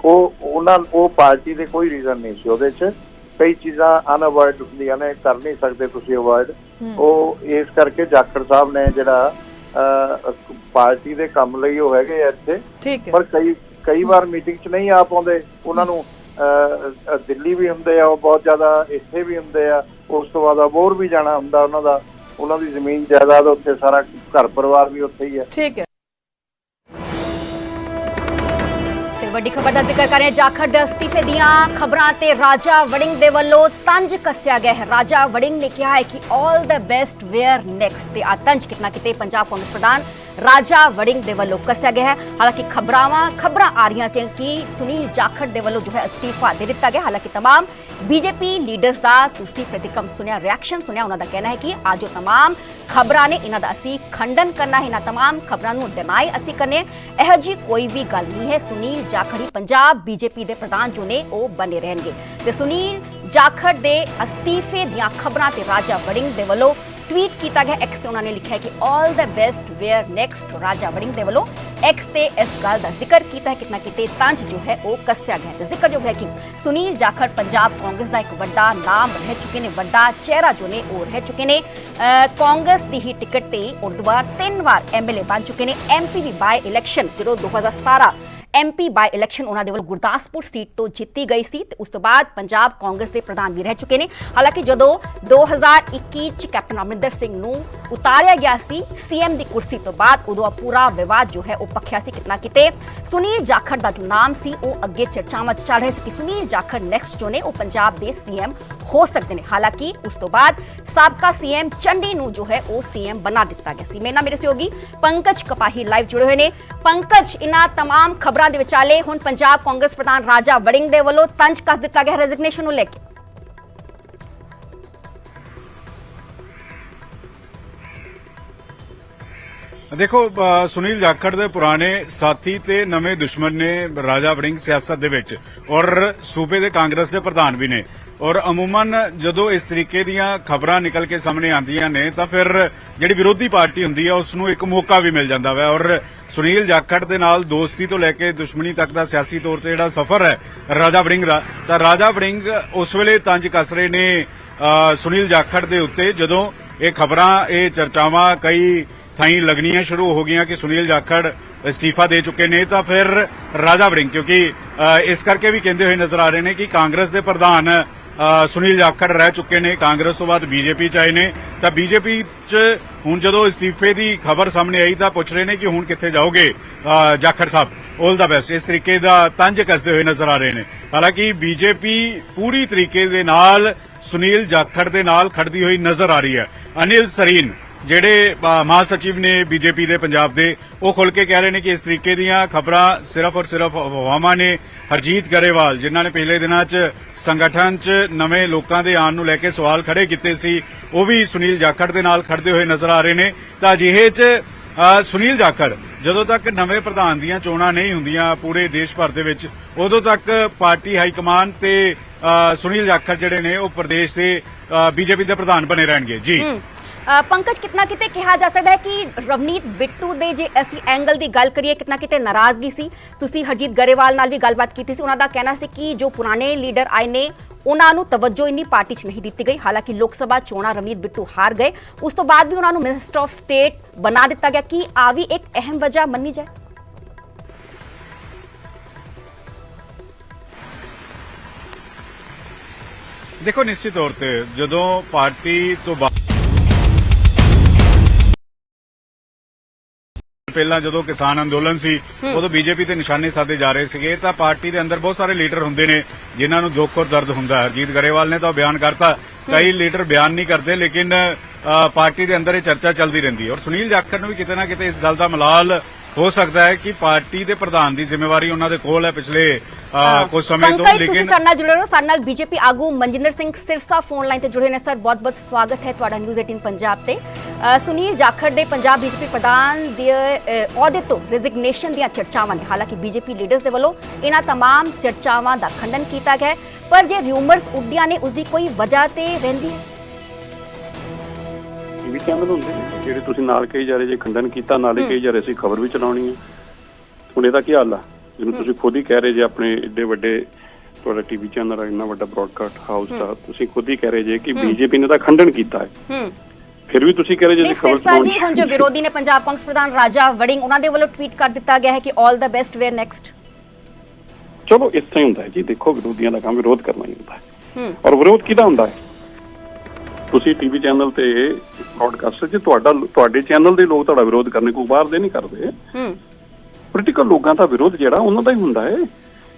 ਉਹ ਉਹਨਾਂ ਉਹ ਪਾਰਟੀ ਦੇ ਕੋਈ ਰੀਜ਼ਨ ਨਹੀਂ ਸੀ ਉਹਦੇ ਚ। ਕਈ ਚੀਜ਼ਾਂ ਅਨਅਵੋਇਡ ਹੁੰਦੀਆਂ ਨੇ ਕਰ ਨਹੀਂ ਸਕਦੇ ਤੁਸੀਂ ਅਵੋਇਡ ਉਹ ਇਸ ਕਰਕੇ ਜਾਖੜ ਸਾਹਿਬ ਨੇ ਜਿਹੜਾ ਪਾਰਟੀ ਦੇ ਕੰਮ ਲਈ ਉਹ ਹੈਗੇ ਇੱਥੇ। ਪਰ ਕਈ ਕਈ ਵਾਰ ਮੀਟਿੰਗ 'ਚ ਨਹੀਂ ਆ ਪਾਉਂਦੇ ਉਹਨਾਂ ਨੂੰ ਦਿੱਲੀ ਵੀ ਹੁੰਦੇ ਆ ਉਹ ਬਹੁਤ ਜ਼ਿਆਦਾ ਇੱਥੇ ਵੀ ਹੁੰਦੇ ਆ। ਉਸ ਤੋਂ ਬਾਅਦ ਅਬੋਰ ਵੀ ਜਾਣਾ ਹੁੰਦਾ ਉਹਨਾਂ ਦਾ। ਉਹਨਾਂ ਦੀ ਜ਼ਮੀਨ ਜਾਇਦਾਦ ਉੱਥੇ ਸਾਰਾ ਘਰ ਪਰਿਵਾਰ ਵੀ ਉੱਥੇ ਹੀ ਹੈ। ਠੀਕ ਹੈ। ਤੇ ਵੱਡੀ ਖਬਰ ਦਾ ਜ਼ਿਕਰ ਕरें ਜਾਖੜ ਦੇ ਅਸਤੀਫੇ ਦੀਆਂ ਖਬਰਾਂ ਤੇ ਰਾਜਾ ਵੜਿੰਗ ਦੇ ਵੱਲੋਂ ਤੰਜ ਕੱਸਿਆ ਗਿਆ ਹੈ। ਰਾਜਾ ਵੜਿੰਗ ਨੇ ਕਿਹਾ ਹੈ ਕਿ 올 ਦਾ ਬੈਸਟ ਵੇਅਰ ਨੈਕਸਟ ਤੇ ਆ ਤੰਜ ਕਿਤਨਾ ਕਿਤੇ ਪੰਜਾਬ ਕਾਂਗਰਸ ਪ੍ਰਧਾਨ ਰਾਜਾ ਵੜਿੰਗ ਦੇ ਵੱਲੋਂ ਕੱਸਿਆ ਗਿਆ ਹੈ ਹਾਲਾਂਕਿ ਖਬਰਾਂ ਖਬਰਾਂ ਆ ਰਹੀਆਂ ਸੀ ਕਿ ਸੁਨੀਲ ਜਾਖੜ ਦੇ ਵੱਲੋਂ ਜੋ ਹੈ ਅਸਤੀਫਾ ਦੇ ਦਿੱਤਾ ਗਿਆ ਹਾਲਾਂਕਿ तमाम ਬੀਜੇਪੀ ਲੀਡਰਸ ਦਾ ਤੁਸੀਂ ਪ੍ਰਤੀਕਰਮ ਸੁਣਿਆ ਰਿਐਕਸ਼ਨ ਸੁਣਿਆ ਉਹਨਾਂ ਦਾ ਕਹਿਣਾ ਹੈ ਕਿ ਅੱਜ ਜੋ तमाम ਖਬਰਾਂ ਨੇ ਇਹਨਾਂ ਦਾ ਅਸੀਂ ਖੰਡਨ ਕਰਨਾ ਹੈ ਇਹਨਾਂ तमाम ਖਬਰਾਂ ਨੂੰ ਡਿਨਾਈ ਅਸੀਂ ਕਰਨੇ ਇਹੋ ਜੀ ਕੋਈ ਵੀ ਗੱਲ ਨਹੀਂ ਹੈ ਸੁਨੀਲ ਜਾਖੜੀ ਪੰਜਾਬ ਬੀਜੇਪੀ ਦੇ ਪ੍ਰਧਾਨ ਜੋ ਨੇ ਉਹ ਬਣੇ ਰਹਿਣਗੇ ਤੇ ਸੁਨੀਲ ਜਾਖੜ ਦੇ ਅਸਤੀਫੇ ਦੀਆਂ ਖਬਰਾਂ ਤੇ ਰਾਜਾ ਵੜਿੰਗ ਦੇ ਵੱਲੋਂ ਟਵੀਟ ਕੀਤਾ ਗਿਆ ਐਕਸ ਤੇ ਉਹਨਾਂ ਨੇ ਲਿਖਿਆ ਕਿ 올 ਦਾ best where next Raja Warring ਦੇ ਵੱਲੋਂ ਐਕਸ ਤੇ ਇਸ ਗੱਲ ਦਾ ਜ਼ਿਕਰ ਕੀਤਾ ਹੈ, ਕਿਤਨਾ ਕਿਤੇ ਤੰਜ ਜੋ ਹੈ ਉਹ ਕੱਸਿਆ ਗਿਆ ਹੈ। ਜ਼ਿਕਰ ਜੋ ਹੈ ਕਿ ਸੁਨੀਲ ਜਾਖੜ ਪੰਜਾਬ ਕਾਂਗਰਸ ਦਾ ਇੱਕ ਵੱਡਾ ਨਾਮ ਰਹਿ ਚੁੱਕੇ ਨੇ, ਵੱਡਾ ਚਿਹਰਾ ਜੋ ਨੇ ਉਹ ਰਹਿ ਚੁੱਕੇ ਨੇ। ਕਾਂਗਰਸ ਦੀ ਹੀ ਟਿਕਟ ਤੇ ਉਰਦਵਾਰ ਤਿੰਨ ਵਾਰ ਐਮਐਲਏ ਬਣ ਚੁੱਕੇ ਨੇ। ਐਮਪੀ ਵੀ ਬਾਈ ਇਲੈਕਸ਼ਨ ਜਦੋਂ 2017 ਐਮਪੀ ਬਾਈ ਇਲੈਕਸ਼ਨ ਉਹਨਾਂ ਦੇ ਵੱਲੋਂ ਗੁਰਦਾਸਪੁਰ ਸੀਟ ਤੋਂ ਜਿੱਤੀ ਗਈ ਸੀ ਤੇ ਉਸ ਤੋਂ ਬਾਅਦ ਪੰਜਾਬ ਕਾਂਗਰਸ ਦੇ ਪ੍ਰਧਾਨ ਵੀ ਰਹਿ ਚੁੱਕੇ ਨੇ। ਹਾਲਾਂਕਿ ਜਦੋਂ 2021 ਚ ਕੈਪਟਨ ਅਮਰਿੰਦਰ ਸਿੰਘ ਨੂੰ ਉਤਾਰਿਆ ਗਿਆ ਸੀ ਸੀਐਮ ਦੀ ਕੁਰਸੀ ਤੋਂ ਬਾਅਦ ਉਦੋਂ ਪੂਰਾ ਵਿਵਾਦ ਜੋ ਹੈ ਉਹ ਪੱਖਿਆ ਸੀ ਕਿਤਨਾ ਕਿਤੇ। ਸੁਨੀਲ ਜਾਖੜ ਦਾ ਜੋ ਨਾਮ ਸੀ, ਉਹ ਅੱਗੇ ਚਰਚਾਵਾਂ 'ਚ ਚੱਲ ਰਿਹਾ ਸੀ ਕਿ ਸੁਨੀਲ ਜਾਖੜ ਨੈਕਸਟ ਜੋ ਨੇ ਉਹ ਪੰਜਾਬ ਦੇ ਸੀਐਮ ਹੋ ਸਕਦੇ ਨੇ ਹਾਲਾਂਕਿ ਉਸ ਤੋਂ ਬਾਅਦ ਸਾਬਕਾ ਸੀਐਮ ਚੰਡੀ ਨੂੰ ਜੋ ਹੈ ਉਹ ਸੀਐਮ ਬਣਾ ਦਿੱਤਾ ਗਿਆ ਸੀ ਮੇਰੇ ਨਾਲ ਮੇਰੇ ਸਹਿਯੋਗੀ ਪੰਕਜ ਕਪਾਹੀ ਲਾਈਵ ਜੁੜੇ ਹੋਏ ਨੇ ਪੰਕਜ ਇਨ੍ਹਾਂ तमाम ਖਬਰਾਂ ਦੇ ਵਿਚਾਲੇ ਹੁਣ ਪੰਜਾਬ ਕਾਂਗਰਸ ਪ੍ਰਧਾਨ ਰਾਜਾ ਵੜਿੰਗ ਦੇ ਵੱਲੋਂ ਤੰਜ ਕੱਸ ਦਿੱਤਾ ਗਿਆ ਰੈਜ਼ਿਗਨੇਸ਼ਨ ਨੂੰ ਲੈ ਕੇ ਦੇਖੋ ਅ, ਸੁਨੀਲ ਜਾਖੜ ਦੇ ਪੁਰਾਣੇ ਸਾਥੀ ਤੇ ਨਵੇਂ ਦੁਸ਼ਮਣ ਨੇ ਰਾਜਾ ਵੜਿੰਗ ਸਿਆਸਤ ਦੇ ਵਿੱਚ ਔਰ ਸੂਬੇ ਦੇ ਕਾਂਗਰਸ ਦੇ ਪ੍ਰਧਾਨ ਵੀ ਨੇ ਔਰ ਅਮੂਮਨ ਜਦੋਂ ਇਸ ਤਰੀਕੇ ਦੀਆਂ ਖਬਰਾਂ ਨਿਕਲ ਕੇ ਸਾਹਮਣੇ ਆਉਂਦੀਆਂ ਨੇ, ਤਾਂ ਫਿਰ ਜਿਹੜੀ ਵਿਰੋਧੀ ਪਾਰਟੀ ਹੁੰਦੀ ਹੈ ਉਸ ਨੂੰ ਇੱਕ ਮੌਕਾ ਵੀ ਮਿਲ ਜਾਂਦਾ ਹੈ ਔਰ ਸੁਨੀਲ ਜਾਖੜ ਦੇ ਨਾਲ ਦੋਸਤੀ ਤੋਂ ਲੈ ਕੇ ਦੁਸ਼ਮਣੀ ਤੱਕ ਦਾ ਸਿਆਸੀ ਤੌਰ ਤੇ ਜਿਹੜਾ ਸਫ਼ਰ ਹੈ, ਰਾਜਾ ਵੜਿੰਗ ਦਾ, ਤਾਂ ਰਾਜਾ ਵੜਿੰਗ ਉਸ ਵੇਲੇ ਤੰਜ ਕਸ ਰਹੇ ਨੇ ਸੁਨੀਲ ਜਾਖੜ ਦੇ ਉੱਤੇ, ਜਦੋਂ ਇਹ ਖਬਰਾਂ, ਇਹ ਚਰਚਾਵਾਂ ਕਈ ਥਾਈਂ ਲੱਗਣੀਆਂ ਸ਼ੁਰੂ ਹੋ ਗਈਆਂ ਕਿ ਸੁਨੀਲ ਜਾਖੜ ਅਸਤੀਫਾ ਦੇ ਚੁੱਕੇ ਨੇ, ਤਾਂ ਫਿਰ ਰਾਜਾ ਵੜਿੰਗ, ਕਿਉਂਕਿ ਇਸ ਕਰਕੇ ਵੀ ਕਹਿੰਦੇ ਹੋਏ ਨਜ਼ਰ ਆ ਰਹੇ ਨੇ ਕਿ ਕਾਂਗਰਸ ਦੇ ਪ੍ਰਧਾਨ ਸੁਨੀਲ ਜਾਖੜ ਰਹਿ ਚੁੱਕੇ ਨੇ, ਕਾਂਗਰਸ ਤੋਂ ਬਾਅਦ ਬੀਜੇਪੀ ਚ ਆਏ ਨੇ। ਤਾਂ ਬੀਜੇਪੀ ਚ ਹੁਣ ਜਦੋਂ ਅਸਤੀਫੇ ਦੀ ਖਬਰ ਸਾਹਮਣੇ ਆਈ ਤਾਂ ਪੁੱਛ ਰਹੇ ਨੇ ਕਿ ਹੁਣ ਕਿੱਥੇ ਜਾਓਗੇ ਜਾਖੜ ਸਾਹਿਬ? 올 ਦਾ ਬੈਸਟ ਇਸ ਤਰੀਕੇ ਦਾ ਤੰਜ ਕੱਸਦੇ ਹੋਏ ਨਜ਼ਰ ਆ ਰਹੇ ਨੇ। ਹਾਲਾਂਕਿ ਬੀਜੇਪੀ ਪੂਰੀ ਤਰੀਕੇ ਦੇ ਨਾਲ ਸੁਨੀਲ ਜਾਖੜ ਦੇ ਨਾਲ ਖੜਦੀ ਹੋਈ ਨਜ਼ਰ ਆ ਰਹੀ ਹੈ। ਅਨਿਲ ਸਰੀਨ ਜਿਹੜੇ ਅ, ਮਹਾਸਚਿਵ ਨੇ ਬੀਜੇਪੀ ਦੇ ਪੰਜਾਬ ਦੇ ਉਹ ਖੁੱਲ ਕੇ ਕਹਿ ਰਹੇ ਨੇ ਕਿ ਇਸ ਤਰੀਕੇ ਦੀਆਂ ਖਬਰਾਂ ਸਿਰਫ ਔਰ ਸਿਰਫ ਅਫਵਾਹਾਂ ਨੇ ਹਰਜੀਤ ਗਰੇਵਾਲ ਜਿਨ੍ਹਾਂ ਨੇ ਪਿਛਲੇ ਦਿਨਾਂ 'ਚ ਸੰਗਠਨ 'ਚ ਨਵੇਂ ਲੋਕਾਂ ਦੇ ਆਉਣ ਨੂੰ ਲੈ ਕੇ ਸਵਾਲ ਖੜੇ ਕੀਤੇ ਸੀ ਉਹ ਵੀ ਸੁਨੀਲ ਜਾਖੜ ਦੇ ਨਾਲ ਖੜਦੇ ਹੋਏ ਨਜ਼ਰ ਆ ਰਹੇ ਨੇ। ਤਾਂ ਅਜਿਹੇ 'ਚ ਸੁਨੀਲ ਜਾਖੜ ਜਦੋਂ ਤੱਕ ਨਵੇਂ ਪ੍ਰਧਾਨ ਦੀਆਂ ਚੋਣਾਂ ਨਹੀਂ ਹੁੰਦੀਆਂ ਪੂਰੇ ਦੇਸ਼ ਭਰ ਦੇ ਵਿੱਚ ਉਦੋਂ ਤੱਕ ਪਾਰਟੀ ਹਾਈ ਕਮਾਨ ਤੇ ਸੁਨੀਲ ਜਾਖੜ ਜਿਹੜੇ ਨੇ ਉਹ ਪ੍ਰਦੇਸ਼ ਦੇ ਬੀਜੇਪੀ ਦੇ ਪ੍ਰਧਾਨ ਬਣੇ ਰਹਿਣਗੇ। ਜੀ। ਪੰਕਜ ਕਿਤਨਾ ਕਿਤੇ ਕਿਹਾ ਜਾ ਸਕਦਾ ਹੈ ਕਿ ਰਵਨੀਤ ਬਿੱਟੂ ਦੇ ਜੇ ਅਸੀਂ ਐਂਗਲ ਦੀ ਗੱਲ ਕਰੀਏ, ਕਿਤਨਾ ਕਿਤੇ ਨਾਰਾਜ਼ਗੀ ਸੀ। ਤੁਸੀਂ ਹਰਜੀਤ ਗਰੇਵਾਲ ਨਾਲ ਵੀ ਗੱਲਬਾਤ ਕੀਤੀ ਸੀ। ਉਹਨਾਂ ਦਾ ਕਹਿਣਾ ਸੀ ਕਿ ਜੋ ਪੁਰਾਣੇ ਲੀਡਰ ਆਏ ਨੇ, ਉਹਨਾਂ ਨੂੰ ਤਵੱਜੋ ਇੰਨੀ ਪਾਰਟੀ 'ਚ ਨਹੀਂ ਦਿੱਤੀ ਗਈ। ਹਾਲਾਂਕਿ ਲੋਕ ਸਭਾ ਚੋਣਾਂ ਰਵਨੀਤ ਬਿੱਟੂ ਹਾਰ ਗਏ। ਉਸ ਤੋਂ ਬਾਅਦ ਵੀ ਉਹਨਾਂ ਨੂੰ ਮਿਨਿਸਟਰ ਆਫ ਸਟੇਟ ਬਣਾ ਦਿੱਤਾ ਗਿਆ। ਕਿ ਆ ਵੀ ਇੱਕ ਅਹਿਮ ਵਜ੍ਹਾ ਮੰਨੀ ਜਾਏ? ਦੇਖੋ, ਨਿਸ਼ਚਿਤ ਤੌਰ ਤੇ ਜਦੋਂ ਪਾਰਟੀ ਤੋਂ ਬਾਅਦ ਪਹਿਲਾਂ ਜਦੋਂ ਕਿਸਾਨ ਅੰਦੋਲਨ ਸੀ ਉਦੋਂ ਬੀਜੇਪੀ ਤੇ ਨਿਸ਼ਾਨੇ ਸਾਧੇ ਜਾ ਰਹੇ ਸੀਗੇ। ਤਾਂ ਪਾਰਟੀ ਦੇ ਅੰਦਰ ਬਹੁਤ ਸਾਰੇ ਲੀਡਰ ਹੁੰਦੇ ਨੇ ਜਿਨ੍ਹਾਂ ਨੂੰ ਦੁੱਖ ਔਰ ਦਰਦ ਹੁੰਦਾ। ਹਰਜੀਤ ਗਰੇਵਾਲ ਨੇ ਤਾਂ ਬਿਆਨ ਕਰਤਾ। ਕਈ ਲੀਡਰ ਬਿਆਨ ਨਹੀਂ ਕਰਦੇ ਲੇਕਿਨ ਪਾਰਟੀ ਦੇ ਅੰਦਰ ਇਹ ਚਰਚਾ ਚੱਲਦੀ ਰਹਿੰਦੀ ਹੈ। ਔਰ ਸੁਨੀਲ ਜਾਖੜ ਨੂੰ ਵੀ ਕਿਤੇ ਨਾ ਕਿਤੇ ਇਸ ਗੱਲ ਦਾ ਮਲਾਲ ਹੋ ਸਕਦਾ ਹੈ ਕਿ ਪਾਰਟੀ ਦੇ ਪ੍ਰਧਾਨ ਦੀ ਜ਼ਿੰਮੇਵਾਰੀ ਉਹਨਾਂ ਦੇ ਕੋਲ ਹੈ ਪਿਛਲੇ ਕੁਝ ਸਮੇਂ ਤੋਂ ਤੁਸੀਂ ਲੇਕਿਨ ਸਾਡੇ ਨਾਲ ਜੁੜੇ ਰਹੋ। ਸਾਡੇ ਨਾਲ ਬੀਜੇਪੀ ਆਗੂ ਮਨਜਿੰਦਰ ਸਿੰਘ ਸਿਰਸਾ ਫੋਨ ਲਾਈਨ ਤੇ ਜੁੜੇ ਨੇ। ਸਰ ਬਹੁਤ ਬਹੁਤ ਸਵਾਗਤ ਹੈ ਤੁਹਾਡਾ ਨਿਊਜ਼ 18 ਪੰਜਾਬ ਤੇ। ਸੁਨੀਲ ਜਾਖੜ ਦੇ ਪੰਜਾਬ ਬੀਜੇਪੀ ਪ੍ਰਧਾਨ ਦੇ ਅ, ਅਹੁਦੇ ਤੋਂ ਰੈਜ਼ਿਗਨੇਸ਼ਨ ਦੀਆਂ ਚਰਚਾਵਾਂ ਨੇ ਹਾਲਾਂਕਿ ਬੀਜੇਪੀ ਲੀਡਰਸ ਦੇ ਵੱਲੋਂ ਇਹਨਾਂ तमाम ਚਰਚਾਵਾਂ ਦਾ ਖੰਡਨ ਕੀਤਾ ਗਿਆ ਹੈ। ਪਰ ਜੇ ਰਿਊਮਰਸ ਉੱਡਦੀਆਂ ਨੇ ਉਸ ਦੀ ਕੋਈ ਵਜ੍ਹਾ ਤੇ ਰਹਿੰਦੀ ਹੈ ਇਹ ਵੀ ਸ਼ਾਮਲ ਹੁੰਦੇ ਨੇ ਜਿਹੜੇ ਤੁਸੀਂ ਨਾਲ ਕਹੀ ਜਾ ਰਹੇ ਜੇ ਖੰਡਨ ਕੀਤਾ ਨਾਲੇ ਕਹੀ ਜਾ ਰਹੇ ਸੀ ਖਬਰ ਵੀ ਚਲਾਉਣੀ ਹੈ ਹੁਣ ਇਹਦਾ ਕੀ ਹਾਲ ਆ ਜਿਹਨੂੰ ਤੁਸੀਂ ਖੁਦ ਹੀ ਕਹਿ ਰਹੇ ਜੇ ਆਪਣੇ ਏਡੇ ਵੱਡੇ ਤੁਹਾਡਾ ਟੀਵੀ ਚੈਨਲ ਇੰਨਾ ਵੱਡਾ ਬ੍ਰੌਡਕਾਸਟ ਹਾਊਸ ਦਾ ਤੁਸੀਂ ਖੁਦ ਹੀ ਕਹਿ ਰਹੇ ਜੇ ਕਿ ਬੀਜੇਪੀ ਨੇ ਤਾਂ ਖੰਡਨ ਕੀਤਾ ਹੈ ਹੂੰ ਫਿਰ ਵੀ ਤੁਸੀਂ ਕਹਿ ਰਹੇ ਜੇ ਖਬਰ ਸਿਰਸਾ ਜੀ ਹੁਣ ਜੋ ਵਿਰੋਧੀ ਨੇ ਪੰਜਾਬ ਕਾਂਗਰਸ ਪ੍ਰਧਾਨ ਰਾਜਾ ਵੜਿੰਗ ਉਹਨਾਂ ਦੇ ਵੱਲੋਂ ਟਵੀਟ ਕਰ ਦਿੱਤਾ ਗਿਆ ਹੈ ਕਿ 올 ਦਾ ਬੈਸਟ ਵੇਅਰ ਨੈਕਸਟ ਚਲੋ ਇਸ ਤਰ੍ਹਾਂ ਹੁੰਦਾ ਹੈ ਜੀ। ਦੇਖੋ ਵਿਰੋਧੀਆਂ ਦਾ ਕੰਮ ਵਿਰੋਧ ਕਰਨਾ ਹੀ ਹੁੰਦਾ ਹੈ। ਹੂੰ। ਔਰ ਵਿਰੋਧ ਕਿਹਦਾ ਹੁੰਦਾ ਹੈ? ਤੁਸੀਂ ਟੀਵੀ ਚੈਨਲ ਤੇ ਬ੍ਰੌਡਕਾਸਟਰ ਜੇ ਤੁਹਾਡਾ ਤੁਹਾਡੇ ਚੈਨਲ ਦੇ ਲੋਕ ਤੁਹਾਡਾ ਵਿਰੋਧ ਕਰਨੇ ਕੋਈ ਬਾਹਰ ਦੇ ਨਹੀਂ ਕਰਦੇ ਹੂੰ। ਪੋਲੀਟੀਕਲ ਲੋਕਾਂ ਦਾ ਵਿਰੋਧ ਜਿਹੜਾ ਉਹਨਾਂ ਦਾ ਹੀ ਹੁੰਦਾ ਹੈ।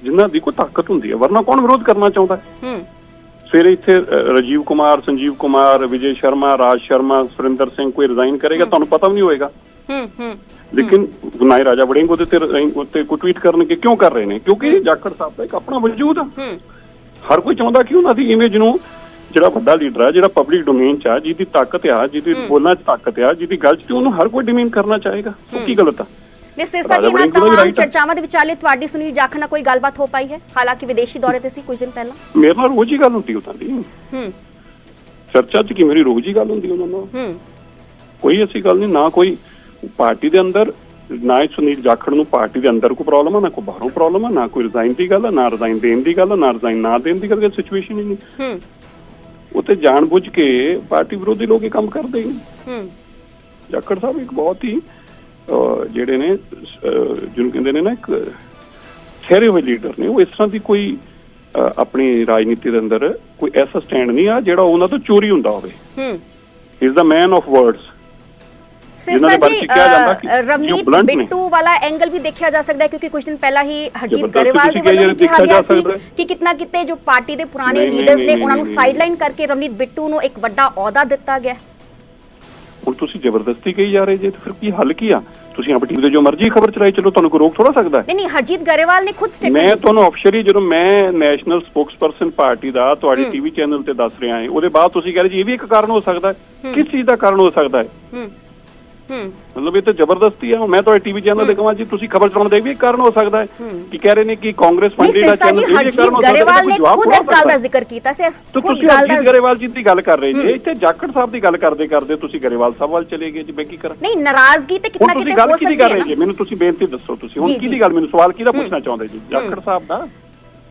ਜਿਨ੍ਹਾਂ ਦੀ ਕੋਈ ਤਾਕਤ ਹੁੰਦੀ ਹੈ। ਵਰਨਾ ਕੌਣ ਵਿਰੋਧ ਕਰਨਾ ਚਾਹੁੰਦਾ ਹੈ? ਹੂੰ। ਸਵੇਰੇ ਇੱਥੇ ਰਾਜੀਵ ਕੁਮਾਰ ਸੰਜੀਵ ਕੁਮਾਰ ਵਿਜੇ ਸ਼ਰਮਾ ਰਾਜ ਸ਼ਰਮਾ ਸੁਰਿੰਦਰ ਸਿੰਘ ਕੋਈ ਰਿਜ਼ਾਈਨ ਕਰੇਗਾ? ਤੁਹਾਨੂੰ ਪਤਾ ਵੀ ਨਹੀਂ ਹੋਏਗਾ। ਹੂੰ ਹੂੰ। ਲੇਕਿਨ ਗੁਨਾਈ ਰਾਜਾ ਵੜਿੰਗ ਉਹਦੇ ਤੇ ਉੱਤੇ ਕੋਈ ਟਵੀਟ ਕਰਨਗੇ ਕਿਉਂ ਕਰ ਰਹੇ ਨੇ? ਕਿਉਂਕਿ ਜਾਖੜ ਸਾਹਿਬ ਦਾ ਇੱਕ ਆਪਣਾ ਵਜੂਦ ਆ। ਹੂੰ। ਹਰ ਕੋਈ ਚਾਹੁੰਦਾ ਕਿ ਉਹਨਾਂ ਦੀ ਇਮੇਜ ਨੂੰ ਜਿਹੜਾ ਵੱਡਾ ਲੀਡਰ ਆ ਜਿਹੜਾ ਪਬਲਿਕ ਡੋਮੇਨ ਚ ਆ ਜਿਹਦੀ ਤਾਕਤ ਆ ਜਿਹਦੀ ਬੋਲਣਾ ਚ ਤਾਕਤ ਆ ਜਿਹਦੀ ਗੱਲ ਚ ਉਹਨੂੰ ਹਰ ਕੋਈ ਡਿਮੀਨ ਕਰਨਾ ਚਾਹੇਗਾ। ਉਹ ਕੀ ਗਲਤ ਆ? ਨੇ ਸਿਰਸਾ ਜੀ ਨਾਲ ਤਮਾਮ। ਚਰਚਾਵਾਂ ਦੇ ਵਿਚਾਲੇ ਤੁਹਾਡੀ ਸੁਨੀਲ ਜਾਖੜ ਨਾਲ ਕੋਈ ਗੱਲਬਾਤ ਹੋ ਪਾਈ ਹੈ? ਹਾਲਾਂਕਿ ਵਿਦੇਸ਼ੀ ਦੌਰੇ ਤੇ ਸੀ ਕੁਝ ਦਿਨ ਪਹਿਲਾਂ। ਮੇਰੇ ਨਾਲ ਰੋਜ਼ ਹੀ ਗੱਲ ਹੁੰਦੀ ਉਹਨਾਂ ਦੀ। ਹੂੰ। ਚਰਚਾ ਚ ਕੀ ਮੇਰੀ ਰੋਜ਼ ਹੀ ਗੱਲ ਹੁੰਦੀ ਉਹਨਾਂ ਨਾਲ? ਹੂੰ। ਕੋਈ ਐਸੀ ਗੱਲ ਨਹੀਂ ਨਾ ਕੋਈ ਪਾਰਟੀ ਦੇ ਅੰਦਰ ਨਾ ਹੀ ਸੁਨੀਲ ਜਾਖੜ ਨੂੰ ਪਾਰਟੀ ਦੇ ਅੰਦਰ ਕੋਈ ਪ੍ਰੋਬਲਮ ਆ ਨਾ ਕੋਈ ਬਾਹਰੋਂ ਪ੍ਰੋਬਲਮ ਆ ਨਾ ਕੋਈ ਰਿਜ਼ਾਈਨ ਦੀ ਗੱਲ ਆ ਨਾ ਰਿਜ਼ਾਈਨ ਦੇਣ ਦੀ ਗੱਲ ਆ ਨਾ ਰਿਜ਼ਾਈਨ ਨਾ ਦੇਣ ਦੀ ਗੱਲ ਸਿਚੁਏਸ਼ਨ ਹੀ ਨਹੀਂ। ਹੂੰ। ਉਹ ਤੇ ਜਾਣਬੁੱਝ ਕੇ ਪਾਰਟੀ ਵਿਰੋਧੀ ਲੋਕ ਇਹ ਕੰਮ ਕਰਦੇ ਹੀ ਨੇ। ਹੂੰ। ਜਾਖੜ ਸਾਹਿਬ ਇੱਕ ਬਹੁਤ ਹੀ ਜਿਹੜੇ ਨੇ ਜਿਹਨੂੰ ਕਹਿੰਦੇ ਨੇ ਨਾ ਇੱਕ ਠਹਿਰੇ ਹੋਏ ਲੀਡਰ ਨੇ ਉਹ ਇਸ ਤਰ੍ਹਾਂ ਦੀ ਕੋਈ ਆਪਣੀ ਰਾਜਨੀਤੀ ਦੇ ਅੰਦਰ ਕੋਈ ਐਸਾ ਸਟੈਂਡ ਨਹੀਂ ਆ ਜਿਹੜਾ ਉਹਨਾਂ ਤੋਂ ਚੋਰੀ ਹੁੰਦਾ ਹੋਵੇ। ਹੂੰ। Is the man of words ਜਿਨ੍ਹਾਂ ਦੇ ਜੀ ਰਵਨੀਤ। ਬਿੱਟੂ ਵਾਲਾ ਐਂਗਲ ਵੀ ਦੇਖਿਆ ਜਾ ਸਕਦਾ ਹੈ ਕਿਉਂਕਿ ਕੁਝ ਦਿਨ ਪਹਿਲਾਂ ਹੀ ਹਰਜੀਤ ਗਰੇਵਾਲ ਦੇ ਵੱਲੋਂ ਦੇਖਿਆ ਗਿਆ ਸੀ। ਕਿ ਕਿਤਨਾ ਕਿਤੇ ਜੋ ਪਾਰਟੀ ਦੇ ਪੁਰਾਣੇ ਨਹੀਂ, ਨਹੀਂ, ਲੀਡਰਸ ਨੇ ਨਹੀਂ, ਉਹਨਾਂ ਨੂੰ ਨਹੀਂ, ਸਾਈਡਲਾਈਨ ਕਰਕੇ ਰਵਨੀਤ ਬਿੱਟੂ ਨੂੰ ਇੱਕ ਵੱਡਾ ਅਹੁਦਾ ਦਿੱਤਾ ਗਿਆ। ਹੁਣ ਤੁਸੀਂ ਜ਼ਬਰਦਸਤੀ ਕਹੀ ਜਾ ਰਹੇ ਜੇ ਤੇ ਫਿਰ ਕੀ ਹੱਲ ਕੀ ਆ? ਤੁਸੀਂ ਆਪਣੀ ਟੀਵੀ ਤੇ ਜੋ ਮਰਜ਼ੀ ਖਬਰ ਚਲਾਈ ਚਲੋ ਤੁਹਾਨੂੰ ਕੋਈ ਰੋਕ ਥੋੜਾ ਸਕਦਾ ਹੈ? ਨਹੀਂ ਨਹੀਂ ਹਰਜੀਤ ਗਰੇਵਾਲ ਨੇ ਖੁਦ ਮੈਂ ਸਟੇਟਮੈਂਟ ਤੁਹਾਨੂੰ ਅਫਸ਼ਰੀ ਜਦੋਂ ਮੈਂ ਨੈਸ਼ਨਲ ਸਪੋਕਸਪਰਸਨ ਪਾਰਟੀ ਦਾ ਤੁਹਾਡੀ ਟੀਵੀ ਚੈਨਲ ਤੇ ਦੱਸ ਰਿਹਾ ਹਾਂ ਉਹਦੇ ਬਾਅਦ ਤੁਸੀਂ ਕਹਿ ਰਹੇ ਜੀ ਇਹ ਵੀ ਇੱਕ ਕਾਰਨ ਹੋ ਸਕਦਾ ਹੈ। ਕਿਸ ਚੀਜ਼ ਦਾ ਕਾਰਨ ਹੋ ਸਕਦਾ ਹੂੰ। ਮਤਲਬ ਇਹ ਤਾਂ ਜ਼ਬਰਦਸਤੀ ਆ। ਮੈਂ ਤੁਹਾਡੇ ਟੀਵੀ ਚੈਨਲ ਤੇ ਕਹਾਂ ਜੀ ਤੁਸੀਂ ਖਬਰ ਚਲਾਉਣ ਦੇ ਵੀ ਕਾਰਨ ਹੋ ਸਕਦਾ ਹੈ। ਕਿ ਕਹਿ ਰਹੇ ਨੇ ਕਿ ਕਾਂਗਰਸ ਪਾਰਟੀ ਦਾ ਚੈਨਲ ਵੀ ਕਾਰਨ ਹੋ ਸਕਦਾ ਹੈ ਕੋਈ ਜਵਾਬ ਖੁਦ ਇਸ ਗੱਲ ਦਾ ਸਕਦਾ। ਹੈ। ਜ਼ਿਕਰ ਕੀਤਾ ਸੀ। ਤੁਸੀਂ ਗੱਲ ਦਾ ਗਰੇਵਾਲ ਜੀ ਦੀ ਗੱਲ ਕਰ ਰਹੇ ਜੀ। ਇੱਥੇ ਜਾਖੜ ਸਾਹਿਬ ਦੀ ਗੱਲ ਕਰਦੇ ਕਰਦੇ ਤੁਸੀਂ ਗਰੇਵਾਲ ਸਾਹਿਬ ਵੱਲ ਚਲੇ ਗਏ ਜੀ। ਮੈਂ ਕੀ ਕਰਾਂ? ਨਹੀਂ ਨਾਰਾਜ਼ਗੀ ਤੇ ਤੁਸੀਂ ਕਿਤੇ ਗੱਲ ਹੋ ਕਿਹਦੀ ਸਕਦੀ ਕਰ ਹੈ ਰਹੇ ਜੀ? ਮੈਨੂੰ ਤੁਸੀਂ ਬੇਨਤੀ ਦੱਸੋ ਤੁਸੀਂ। ਹੁਣ। ਕਿਹਦੀ ਗੱਲ ਮੈਨੂੰ ਸਵਾਲ ਕਿਹਦਾ ਪੁੱਛਣਾ ਚਾਹੁੰਦੇ ਜੀ? ਜਾਖੜ ਸਾਹਿਬ ਦਾ?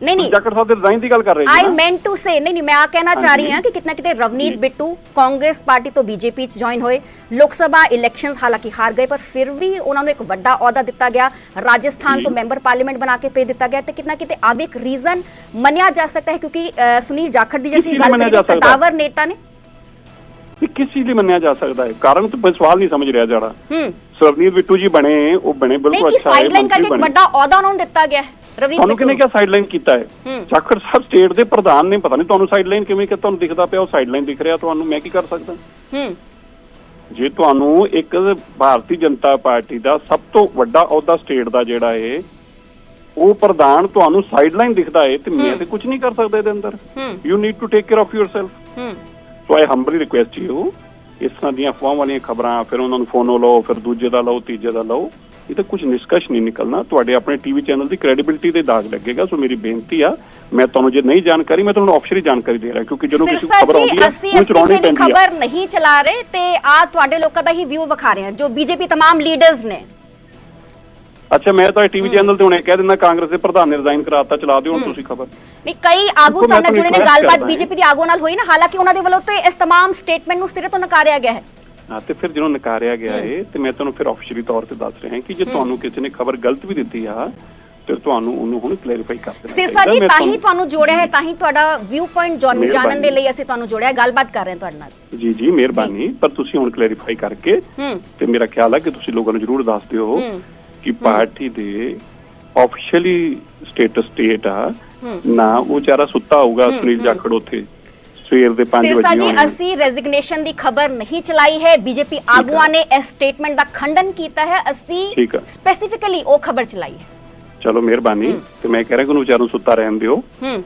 ਨਹੀਂ ਨਹੀਂ ਜਾਖੜ ਸਾਹਿਬ ਦੇ ਰਿਜ਼ਾਈਨ ਦੀ ਗੱਲ ਕਰ ਰਹੇ ਜੀ ਆਈ? ਮੈਂਟ ਟੂ ਸੇ ਨਹੀਂ ਨਹੀਂ ਮੈਂ ਆ ਕਹਿਣਾ ਚਾਹ ਰਹੀ। ਹਾਂ ਕਿ ਕਿਤਨਾ ਕਿਤੇ ਰਵਨੀਤ। ਬਿੱਟੂ ਕਾਂਗਰਸ ਪਾਰਟੀ ਤੋਂ ਬੀਜੇਪੀ ਚ ਜੁਆਇਨ ਹੋਏ ਲੋਕ ਸਭਾ ਇਲੈਕਸ਼ਨਸ ਹਾਲਾਂਕਿ ਹਾਰ ਗਏ ਪਰ ਫਿਰ ਵੀ ਉਹਨਾਂ ਨੂੰ ਇੱਕ ਵੱਡਾ ਅਹੁਦਾ ਦਿੱਤਾ ਗਿਆ ਰਾਜਸਥਾਨ। ਤੋਂ ਮੈਂਬਰ ਪਾਰਲੀਮੈਂਟ ਬਣਾ ਕੇ ਭੇਜ ਦਿੱਤਾ ਗਿਆ ਤੇ ਕਿਤਨਾ ਕਿਤੇ ਆਪ ਇੱਕ ਰੀਜ਼ਨ ਮੰਨਿਆ ਜਾ ਸਕਦਾ ਹੈ ਕਿਉਂਕਿ ਸੁਨੀਲ ਜਾਖੜ ਦੀ ਜੈਸੀ ਗੱਲ ਹੈ? ਕਦਾਵਰ ਨੇਤਾ ਨੇ ਕਿਸ ਚੀਜ਼ ਲਈ ਮੰਨਿਆ ਜਾ ਸਕਦਾ ਹੈ ਕਾਰਨ ਤਾਂ ਸਵਾਲ ਨਹੀਂ ਸਮਝ ਰਿਹਾ ਜੜਾ ਹੂੰ ਸਰਵਨੀਤ ਬਿੱਟੂ ਜੀ ਬਣੇ ਉਹ ਬਣੇ ਬਿਲਕੁਲ ਅੱਛਾ ਹੈ ਸਾਈਡਲਾਈਨ ਕਰਕੇ ਇੱਕ ਵੱਡਾ ਅਹੁਦਾ ਉਹਨਾਂ ਨੂੰ ਦਿੱਤਾ ਗਿਆ ਰਵਨੀਤ ਤੁਹਾਨੂੰ ਕਿਹਨੇ ਕਿਹਾ ਸਾਈਡਲਾਈਨ ਕੀਤਾ ਹੈ। ਜਾਖੜ ਸਾਹਿਬ ਸਟੇਟ ਦੇ ਪ੍ਰਧਾਨ ਨੇ ਪਤਾ ਨਹੀਂ ਤੁਹਾਨੂੰ ਸਾਈਡਲਾਈਨ ਕਿਵੇਂ ਕਿ ਤੁਹਾਨੂੰ ਦਿਖਦਾ ਪਿਆ ਉਹ ਸਾਈਡਲਾਈਨ ਦਿਖ ਰਿਹਾ ਤੁਹਾਨੂੰ ਮੈਂ ਕੀ ਕਰ ਸਕਦਾ? ਹੂੰ। ਜੇ ਤੁਹਾਨੂੰ ਇੱਕ ਭਾਰਤੀ ਜਨਤਾ ਪਾਰਟੀ ਦਾ ਸਭ ਤੋਂ ਵੱਡਾ ਅਹੁਦਾ ਸਟੇਟ ਦਾ ਜਿਹੜਾ ਹੈ ਉਹ ਪ੍ਰਧਾਨ ਤੁਹਾਨੂੰ ਸਾਈਡਲਾਈਨ ਦਿਖਦਾ ਹੈ ਤੇ ਮੈਂ ਤੇ ਕੁਝ ਨਹੀਂ ਕਰ ਸਕਦਾ ਇਹਦੇ ਅੰਦਰ। You need to take care of yourself ਹੂੰ। ਸੋ ਆਈ ਹੰਬਲੀ ਰਿਕੁਐਸਟ ਯੂ ਇਸ ਤਰ੍ਹਾਂ ਦੀਆਂ ਅਫਵਾਹਾਂ ਵਾਲੀਆਂ ਖਬਰਾਂ ਫਿਰ ਉਹਨਾਂ ਨੂੰ ਫੋਨੋ ਲਓ ਫਿਰ ਦੂਜੇ ਦਾ ਲਓ ਤੀਜੇ ਦਾ ਲਓ ਇਹ ਤਾਂ ਕੁਝ ਨਿਸ਼ਕਸ਼ ਨਹੀਂ ਨਿਕਲਣਾ ਤੁਹਾਡੇ ਆਪਣੇ ਟੀਵੀ ਚੈਨਲ ਦੀ ਕ੍ਰੈਡੀਬਿਲਿਟੀ ਤੇ ਦਾਗ ਲੱਗੇਗਾ ਸੋ ਮੇਰੀ ਬੇਨਤੀ ਆ ਮੈਂ ਤੁਹਾਨੂੰ ਜੇ ਨਹੀਂ ਜਾਣਕਾਰੀ ਮੈਂ ਤੁਹਾਨੂੰ ਆਫਸ਼ਰੀ ਜਾਣਕਾਰੀ ਦੇ ਰਿਹਾ ਕਿਉਂਕਿ ਜਦੋਂ ਕਿਸੇ ਸਿਰਸਾ ਖਬਰ ਜੀ ਆਉਂਦੀ ਹੈ ਅਸੀਂ ਉਹ ਇਸ ਚਲਾਉਣੀ ਦੀ ਪੈਂਦੀ ਆ ਖਬਰ ਨਹੀਂ ਚਲਾ ਰਹੇ ਤੇ ਆ ਤੁਹਾਡੇ ਲੋਕਾਂ ਦਾ ਹੀ ਵਿਊ ਵਿਖਾ ਰਹੇ ਹਾਂ ਜੋ ਬੀਜੇਪੀ तमाम ਲੀਡਰਸ ਨੇ ਅੱਛਾ ਮੈਂ ਤਾਂ ਟੀਵੀ ਚੈਨਲ ਤੇ ਹੁਣੇ ਕਹਿ ਦਿੰਦਾ ਕਾਂਗਰਸ ਦੇ ਪ੍ਰਧਾਨ ਨੇ ਰਿਜ਼ਾਈਨ ਕਰਾਤਾ ਚਲਾ ਦਿਓ ਹੁਣ ਤੁਸੀਂ ਖਬਰ ਨਹੀਂ ਕਈ ਆਗੂ ਦੇਖੋ, ਮੈਂ ਸਾਡੇ ਨਾਲ ਜੁੜੇ ਨੇ ਤੁਹਾਨੂੰ ਗੱਲਬਾਤ request ਬੀਜੇਪੀ ਦੇ ਆਗੂ ਨਾਲ ਹੋਈ ਨਾ ਹਾਲਾਂਕਿ ਉਹਨਾਂ ਦੇ ਵੱਲੋਂ ਤੇ ਇਸ तमाम ਸਟੇਟਮੈਂਟ ਨੂੰ ਸਿਰੇ ਤੋਂ ਨਕਾਰਿਆ ਗਿਆ ਹੈ ਹਾਂ ਤੇ ਫਿਰ ਜਦੋਂ ਨਕਾਰਿਆ ਗਿਆ ਹੈ ਤੇ ਮੈਂ ਤੁਹਾਨੂੰ ਫਿਰ ਆਫੀਸ਼ੀਅਲੀ ਤੌਰ ਤੇ ਦੱਸ ਰਿਹਾ ਕਿ ਜੇ ਤੁਹਾਨੂੰ ਕਿਸੇ ਨੇ ਖਬਰ ਗਲਤ ਵੀ ਦਿੱਤੀ ਆ ਤੇ ਤੁਹਾਨੂੰ ਉਹਨੂੰ ਹੁਣ ਕਲੈਰੀਫਾਈ ਕਰ ਦੇਣਾ ਸਿਰਸਾ ਚਾਹੀਦਾ। ਜੀ ਮੈਂ ਤਾਂ ਹੀ ਤੁਹਾਨੂੰ- ਤੁਹਾਨੂੰ ਜੋੜਿਆ ਹੈ ਤਾਂ ਹੀ ਤੁਹਾਡਾ ਵਿਊ ਪੁਆਇੰਟ ਜਾਣਨ ਮਿਹਰਬਾਨੀ। ਦੇ ਲਈ ਅਸੀਂ ਤੁਹਾਨੂੰ ਜੋੜਿਆ ਹੈ, ਗੱਲਬਾਤ ਕਰ ਰਹੇ ਹਾਂ ਤੁਹਾਡੇ ਨਾਲ ਜੀ ਜੀ ਮਿਹਰਬਾਨੀ ਪਰ ਤੁਸੀਂ ਹੁਣ ਕਲੈਰੀਫਾਈ ਕਰਕੇ ਹੂੰ ਤੇ ਮੇਰਾ ਖਿਆਲ ਹੈ ਕਿ ਤੁਸੀਂ ਲੋਕਾਂ ਨੂੰ ਜ਼ਰੂਰ ਦੱਸ ਦਿਓ ਕਿ ਪਾਰਟੀ ਦੇ ਆਫੀਸ਼ੀਅਲੀ ਸਟੇਟਸ ਸਟੇਟ ਆ ਨਾ ਉਹ ਵਿਚਾਰਾ ਸੁੱਤਾ ਹੋਊਗਾ ਸੁਨੀਲ ਜਾਖੜ ਉੱਥੇ। ਸਵੇਰ ਦੇ 5 ਸਿਰਸਾ ਵਜੇ ਜੀ ਹੋਣੇ ਅਸੀਂ ਰੈਜ਼ਿਗਨੇਸ਼ਨ ਦੀ ਖਬਰ ਨਹੀਂ ਚਲਾਈ ਹੈ। ਬੀਜੇਪੀ ਆਗੂਆਂ ਨੇ ਇਸ ਸਟੇਟਮੈਂਟ ਦਾ ਖੰਡਨ ਕੀਤਾ ਹੈ। ਅਸੀਂ। ਸਪੈਸੀਫਿਕਲੀ ਉਹ ਖਬਰ ਚਲਾਈ ਹੈ। ਚਲੋ ਮਿਹਰਬਾਨੀ। ਤੇ ਮੈਂ ਕਹਿ ਰਿਹਾ ਕਿ ਉਹਨੂੰ ਵਿਚਾਰ ਨੂੰ ਸੁੱਤਾ ਰਹਿਣ ਦਿਓ। ਹੂੰ।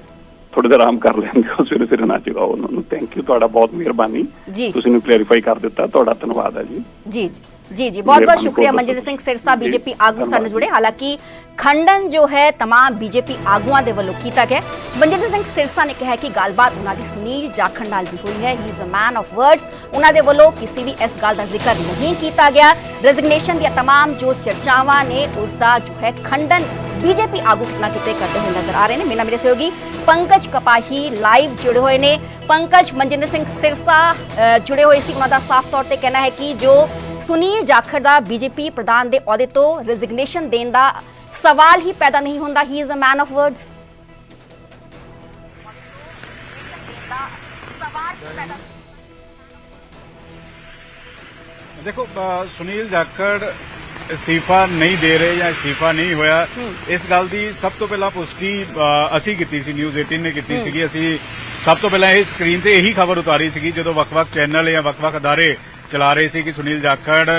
ਥੋੜੇ ਦੇਰ ਆਰਾਮ ਕਰ ਲੈਣ ਦਿਓ। ਸਵੇਰੇ ਸਵੇਰੇ ਨਾ ਜਗਾਓ ਉਹਨਾਂ ਨੂੰ। ਥੈਂਕ ਯੂ ਤੁਹਾਡਾ ਬਹੁਤ ਮਿਹਰਬਾਨੀ। ਜੀ। ਤੁਸੀਂ ਨੂੰ ਕਲੈਰੀਫਾਈ ਕਰ ਦਿੱਤਾ। ਤੁਹਾਡਾ ਧੰਨਵਾਦ ਹੈ ਜੀ। ਜੀ ਜੀ। ਜੀ ਜੀ ਬਹੁਤ ਬਹੁਤ ਮਿਹਰਬਾਨੀ, ਸ਼ੁਕਰੀਆ ਬਹੁਤ ਮਨਜਿੰਦਰ ਸਿੰਘ ਸਿਰਸਾ ਜੀ, ਬੀਜੇਪੀ ਆਗੂ ਸਾਡੇ ਧੰਨਵਾਦ। ਜੁੜੇ ਹਾਲਾਂਕਿ ਖੰਡਨ ਜੋ ਹੈ तमाम ਬੀਜੇਪੀ ਆਗੂਆਂ ਦੇ ਵੱਲੋਂ ਕੀਤਾ ਗਿਆ ਮਨਜਿੰਦਰ ਸਿੰਘ ਸਿਰਸਾ ਨੇ ਕਿਹਾ ਹੈ ਕਿ ਗੱਲਬਾਤ ਉਹਨਾਂ ਦੀ ਸੁਨੀਲ ਜਾਖੜ ਨਾਲ ਵੀ ਹੋਈ ਹੈ he is a man of words ਉਹਨਾਂ ਦੇ ਵੱਲੋਂ ਕਿਸੇ ਵੀ ਇਸ ਗੱਲ ਦਾ ਜ਼ਿਕਰ ਨਹੀਂ ਕੀਤਾ ਗਿਆ ਰੈਜ਼ਿਗਨੇਸ਼ਨ ਦੀਆਂ तमाम ਜੋ ਚਰਚਾਵਾਂ ਨੇ ਉਸ ਦਾ ਜੋ ਹੈ ਖੰਡਨ ਬੀਜੇਪੀ ਆਗੂ ਕਿਤਨਾ ਕਿਤੇ ਕਰਦੇ ਹੋਏ ਨਜ਼ਰ ਆ ਰਹੇ ਨੇ ਮੇਰਾ ਮੇਰੇ ਸਹਿਯੋਗੀ ਪੰਕਜ ਕਪਾਹੀ ਲਾਈਵ ਜੁੜੇ ਹੋਏ ਨੇ ਪੰਕਜ ਮਨਜਿੰਦਰ ਸਿੰਘ ਸਿਰਸਾ ਅ, ਜੁੜੇ ਹੋਏ ਸੀ ਉਹਨਾਂ ਦਾ ਸਾਫ਼ ਤੌਰ ਤੇ ਕਹਿਣਾ ਹੈ ਕਿ ਜੋ ਸੁਨੀਲ ਜਾਖੜ ਦਾ ਬੀਜੇਪੀ ਪ੍ਰਧਾਨ ਦੇ ਅਹੁਦੇ ਤੋਂ ਰੈਜ਼ਿਗਨੇਸ਼ਨ ਦੇਣ ਦਾ ਸਵਾਲ ਹੀ ਪੈਦਾ ਨਹੀਂ ਹੁੰਦਾ। ਹੀ is a man of words ਦੇਖੋ ਸੁਨੀਲ ਜਾਖੜ ਅਸਤੀਫਾ ਨਹੀਂ ਦੇ ਰਹੇ ਜਾਂ ਅਸਤੀਫਾ ਨਹੀਂ ਹੋਇਆ। ਇਸ ਗੱਲ ਦੀ ਸਭ ਤੋਂ ਪਹਿਲਾਂ ਪੁਸ਼ਟੀ ਅਸੀਂ ਕੀਤੀ ਸੀ ਨਿਊਜ਼ 18 ਨੇ ਕੀਤੀ ਸੀਗੀ। ਅਸੀਂ ਸਭ ਤੋਂ ਪਹਿਲਾਂ ਇਹ ਸਕਰੀਨ ਤੇ ਇਹੀ ਖਬਰ ਉਤਾਰੀ ਸੀਗੀ ਜਦੋਂ ਵੱਖ-ਵੱਖ ਚੈਨਲ ਜਾਂ ਵੱਖ-ਵੱਖ ਅਦਾਰੇ ਚਲਾ ਰਹੇ ਸੀ ਕਿ ਸੁਨੀਲ ਜਾਖੜ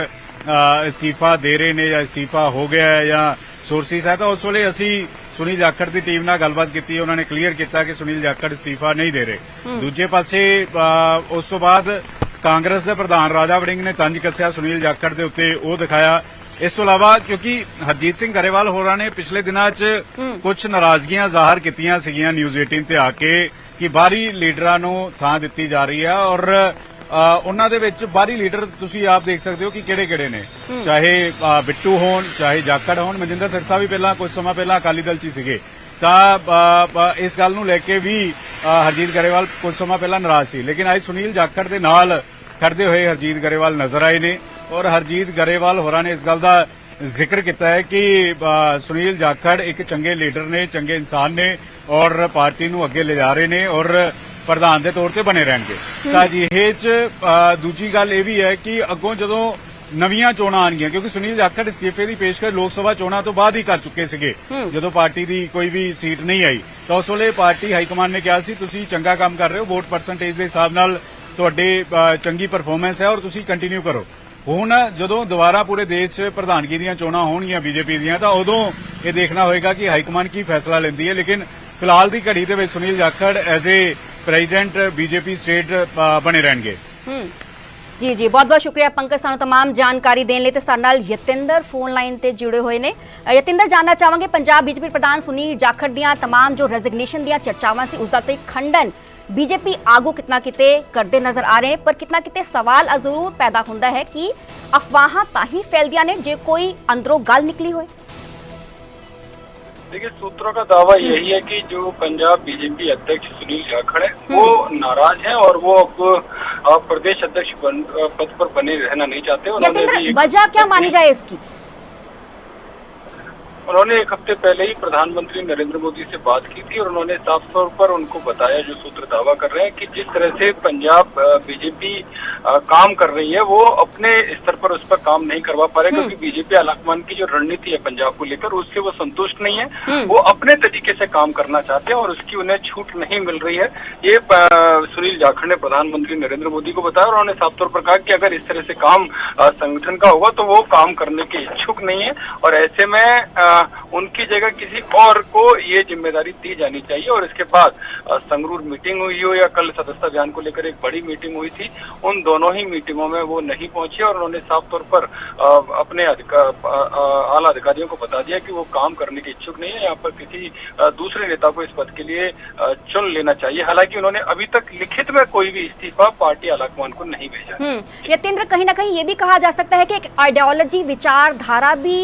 ਅਸਤੀਫਾ ਦੇ ਰਹੇ ਨੇ ਜਾਂ ਅਸਤੀਫਾ ਹੋ ਗਿਆ ਹੈ ਜਾਂ ਸੋਰਸਿਸ ਹੈ ਤਾਂ ਉਸ ਵੇਲੇ ਅਸੀਂ ਸੁਨੀਲ ਜਾਖੜ ਦੀ ਟੀਮ ਨਾਲ ਗੱਲਬਾਤ ਕੀਤੀ ਉਹਨਾਂ ਨੇ ਕਲੀਅਰ ਕੀਤਾ ਕਿ ਸੁਨੀਲ ਜਾਖੜ ਅਸਤੀਫਾ ਨਹੀਂ ਦੇ ਰਹੇ। ਦੂਜੇ ਪਾਸੇ ਉਸ ਤੋਂ ਬਾਅਦ ਕਾਂਗਰਸ ਦੇ ਪ੍ਰਧਾਨ ਰਾਜਾ ਵੜਿੰਗ ਨੇ ਤੰਜ ਕੱਸਿਆ ਸੁਨੀਲ ਜਾਖੜ ਦੇ ਉੱਤੇ ਉਹ ਦਿਖਾਇਆ। ਇਸ ਤੋਂ ਇਲਾਵਾ ਕਿਉਂਕਿ ਹਰਜੀਤ ਸਿੰਘ ਗਰੇਵਾਲ ਹੋਰਾਂ ਨੇ ਪਿਛਲੇ ਦਿਨਾਂ 'ਚ ਕੁਝ ਨਾਰਾਜ਼ਗੀਆਂ ਜ਼ਾਹਰ ਕੀਤੀਆਂ ਸੀਗੀਆਂ ਨਿਊਜ਼ 18 ਤੇ ਆ ਕੇ ਕਿ ਬਾਹਰੀ ਲੀਡਰਾਂ ਨੂੰ ਥਾਂ ਦਿੱਤੀ ਜਾ ਰਹੀ ਹੈ ਔਰ ਉਹਨਾਂ ਦੇ ਵਿੱਚ ਬਾਹਰੀ ਲੀਡਰ ਤੁਸੀਂ ਆਪ ਦੇਖ ਸਕਦੇ ਹੋ ਕਿ ਕਿਹੜੇ-ਕਿਹੜੇ ਨੇ। ਚਾਹੇ ਬਿੱਟੂ ਹੋਣ, ਚਾਹੇ ਜਾਖੜ ਹੋਣ, ਮਨਜਿੰਦਰ ਸਿਰਸਾ ਵੀ ਪਹਿਲਾਂ ਕੁਝ ਸਮਾਂ ਪਹਿਲਾਂ ਅਕਾਲੀ ਦਲ 'ਚ ਹੀ ਸੀਗੇ। ਤਾਂ ਇਸ ਗੱਲ ਨੂੰ ਲੈ ਕੇ ਵੀ ਹਰਜੀਤ ਗਰੇਵਾਲ ਕੁਝ ਸਮਾਂ ਪਹਿਲਾਂ ਨਾਰਾਜ਼ ਸੀ। ਲੇਕਿਨ ਅੱਜ ਸੁਨੀਲ ਜਾਖੜ ਦੇ ਨਾਲ ਖੜਦੇ ਹੋਏ ਹਰਜੀਤ ਗਰੇਵਾਲ ਨਜ਼ਰ ਆਏ ਨੇ ਔਰ ਹਰਜੀਤ ਗਰੇਵਾਲ ਹੋਰਾਂ ਨੇ ਇਸ ਗੱਲ ਦਾ ਜ਼ਿਕਰ ਕੀਤਾ ਹੈ ਕਿ ਸੁਨੀਲ ਜਾਖੜ ਇੱਕ ਚੰਗੇ ਲੀਡਰ ਨੇ, ਚੰਗੇ ਇਨਸਾਨ ਨੇ ਔਰ ਪਾਰਟੀ ਨੂੰ ਅੱਗੇ ਲਿਜਾ ਰਹੇ ਨੇ ਔਰ ਪ੍ਰਧਾਨ ਦੇ ਤੌਰ ਤੇ ਬਣੇ ਰਹਿਣਗੇ। ਤਾਂ ਜੀ ਇਹ ਚ ਦੂਜੀ ਗੱਲ ਇਹ ਵੀ ਹੈ ਕਿ ਅੱਗੋਂ ਜਦੋਂ ਨਵੀਆਂ ਚੋਣਾਂ ਆਣਗੀਆਂ ਕਿਉਂਕਿ ਸੁਨੀਲ ਜਾਖੜ ਇਸਤੀਫੇ ਦੀ ਪੇਸ਼ਕਸ਼ ਲੋਕ ਸਭਾ ਚੋਣਾਂ ਤੋਂ ਬਾਅਦ ਹੀ ਕਰ ਚੁੱਕੇ ਸੀਗੇ। ਜਦੋਂ ਪਾਰਟੀ ਦੀ ਕੋਈ ਵੀ ਸੀਟ ਨਹੀਂ ਆਈ ਤਾਂ ਉਸ ਵੇਲੇ ਪਾਰਟੀ ਹਾਈ ਕਮਾਂਡ ਨੇ ਕਿਹਾ ਸੀ ਤੁਸੀਂ ਚੰਗਾ ਕੰਮ ਕਰ ਰਹੇ ਹੋ ਵੋਟ ਪਰਸੈਂਟੇਜ ਦੇ ਹਿਸਾਬ ਨਾਲ ਤੁਹਾਡੇ ਚੰਗੀ ਪਰਫਾਰਮੈਂਸ ਹੈ ਔਰ ਤੁਸੀਂ ਕੰਟੀਨਿਊ ਕਰੋ। ਹੁਣ ਜਦੋਂ ਦੁਬਾਰਾ ਪੂਰੇ ਦੇਸ਼ 'ਚ ਪ੍ਰਧਾਨਗੀ ਦੀਆਂ ਚੋਣਾਂ ਹੋਣਗੀਆਂ ਬੀਜੇਪੀ ਦੀਆਂ ਤਾਂ ਉਦੋਂ ਇਹ ਦੇਖਣਾ ਹੋਏਗਾ ਕਿ ਹਾਈ ਕਮਾਂਡ ਕੀ ਫੈਸਲਾ ਲੈਂਦੀ ਹੈ। ਲੇਕਿਨ ਫਿਲਹਾਲ ਦੀ ਘੜੀ ਦੇ ਵਿੱਚ Sunil Jakhar as a president BJP state ਅ, ਬਣੇ ਰਹਿਣਗੇ ਜੀ ਜੀ ਬਹੁਤ ਬਹੁਤ ਸ਼ੁਕਰੀਆ ਪੰਕਜ ਸਾਨੂੰ तमाम ਜਾਣਕਾਰੀ ਦੇਣ ਲਈ ਤੇ ਸਾਡੇ ਨਾਲ ਯਤਿੰਦਰ ਫੋਨ ਲਾਈਨ ਤੇ ਜੁੜੇ ਹੋਏ ਨੇ ਅ, ਯਤਿੰਦਰ ਜਾਨਣਾ ਚਾਹਾਂਗੇ ਪੰਜਾਬ ਬੀਜੇਪੀ ਪ੍ਰਧਾਨ ਸੁਨੀਲ ਜਾਖੜ ਦੀਆਂ तमाम ਜੋ ਰੈਜ਼ਿਗਨੇਸ਼ਨ ਦੀਆਂ ਚਰਚਾਵਾਂ ਸੀ ਉਸ ਦਾ ਤੇ ਖੰਡਨ ਬੀਜੇਪੀ ਆਗੂ ਕਿਤਨਾ ਕਿਤੇ ਕਰਦੇ ਨਜ਼ਰ ਆ ਰਹੇ ਨੇ ਪਰ ਕਿਤਨਾ ਕਿਤੇ ਸਵਾਲ ਜ਼ਰੂਰ ਪੈਦਾ ਹੁੰਦਾ ਹੈ ਕਿ ਅਫਵਾਹਾਂ ਤਾਂ ਹੀ ਫੈਲਦੀਆਂ ਨੇ ਜੇ ਕੋਈ ਅੰਦਰੋਂ ਗੱਲ ਨਿਕਲੀ ਹੋਏ देखिए सूत्रों का दावा यही है कि जो पंजाब बीजेपी अध्यक्ष सुनील जाखड़ है वो नाराज़ हैं और वो अब प्रदेश अध्यक्ष पद पर बने रहना नहीं चाहते। उन्होंने वजह क्या मानी जाए इसकी? उन्होंने एक हफ़्ते पहले ही प्रधानमंत्री नरेंद्र मोदी से बात की थी और उन्होंने साफ़ तौर पर उनको बताया जो सूत्र दावा कर रहे हैं कि जिस तरह से पंजाब बीजेपी काम कर रही है वो अपने स्तर पर उस पर काम नहीं करवा पा रहे क्योंकि बीजेपी आलाकमान की जो रणनीति है पंजाब को लेकर उससे वो संतुष्ट नहीं है। वो अपने तरीके से काम करना चाहते हैं और उसकी उन्हें छूट नहीं मिल रही है। ये सुनील जाखड़ ने प्रधानमंत्री नरेंद्र मोदी को बताया और उन्होंने साफ़ तौर पर कहा कि अगर इस तरह से काम संगठन का होगा तो वो काम करने के इच्छुक नहीं है। और ऐसे में उनकी जगह किसी और को ये ज़िम्मेदारी दी जानी चाहिए। और इसके बाद संगरूर मीटिंग हुई हो या कल सदस्यता अभियान को लेकर एक बड़ी मीटिंग हुई थी, उन दोनों ही मीटिंगों में वो नहीं पहुँचे और उन्होंने साफ़ तौर पर अपने आला अधिकारियों को बता दिया कि वो काम करने के इच्छुक नहीं है। यहाँ पर किसी दूसरे नेता को इस पद के लिए चुन लेना चाहिए। हालाँकि उन्होंने अभी तक लिखित में कोई भी इस्तीफा पार्टी आलाकमान को नहीं भेजा। हम्म यतेंद्र, कहीं ना कहीं ये भी कहा जा सकता है कि एक आइडियोलॉजी विचारधारा भी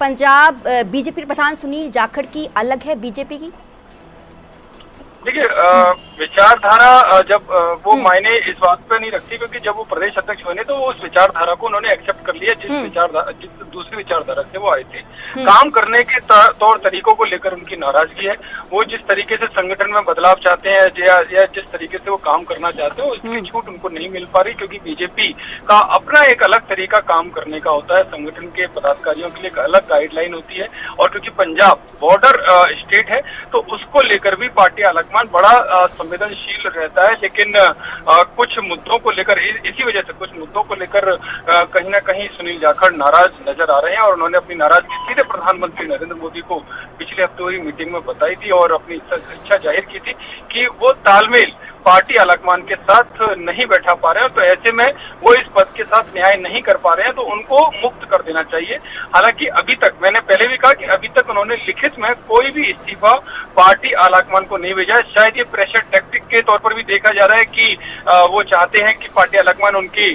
पंजाब बीजेपी प्रधान सुनील जाखड़ की अलग है बीजेपी की देखिए विचारधारा जब वो मायने इस बात पे नहीं रखती क्योंकि जब वो प्रदेश अध्यक्ष बने तो वो उस विचारधारा को उन्होंने एक्सेप्ट कर लिया जिस विचारधारा जिस दूसरी विचारधारा से वो आए थे। काम करने के तौर तरीकों को लेकर उनकी नाराज़गी है। वो जिस तरीके से संगठन में बदलाव चाहते हैं या, या जिस तरीके से वो काम करना चाहते हैं उसकी छूट उनको नहीं मिल पा रही क्योंकि बीजेपी का अपना एक अलग तरीका काम करने का होता है। संगठन के पदाधिकारियों के लिए एक अलग गाइडलाइन होती है। और क्योंकि पंजाब बॉर्डर स्टेट है तो उसको लेकर भी पार्टी आलकमान बड़ा संवेदनशील रहता है, लेकिन कुछ मुद्दों को लेकर इसी वजह से कुछ मुद्दों को लेकर कहीं ना कहीं सुनील जाखड़ नाराज़ नज़र आ रहे हैं और उन्होंने अपनी नाराज़गी सीधे प्रधानमंत्री नरेंद्र मोदी को पिछले हफ़्ते हुई मीटिंग में बताई थी और अपनी इच्छा ज़ाहिर की थी कि वो तालमेल पार्टी आलाकमान के साथ नहीं बैठा पा रहे हैं तो ऐसे में वो इस पद के साथ न्याय नहीं कर पा रहे हैं तो उनको मुक्त कर देना चाहिए। हालाँकि अभी तक, मैंने पहले भी कहा कि अभी तक उन्होंने लिखित में कोई भी इस्तीफा पार्टी आलाकमान को नहीं भेजा है। शायद ये प्रेशर टैक्टिक के तौर पर भी देखा जा रहा है कि वो चाहते हैं कि पार्टी आलाकमान उनकी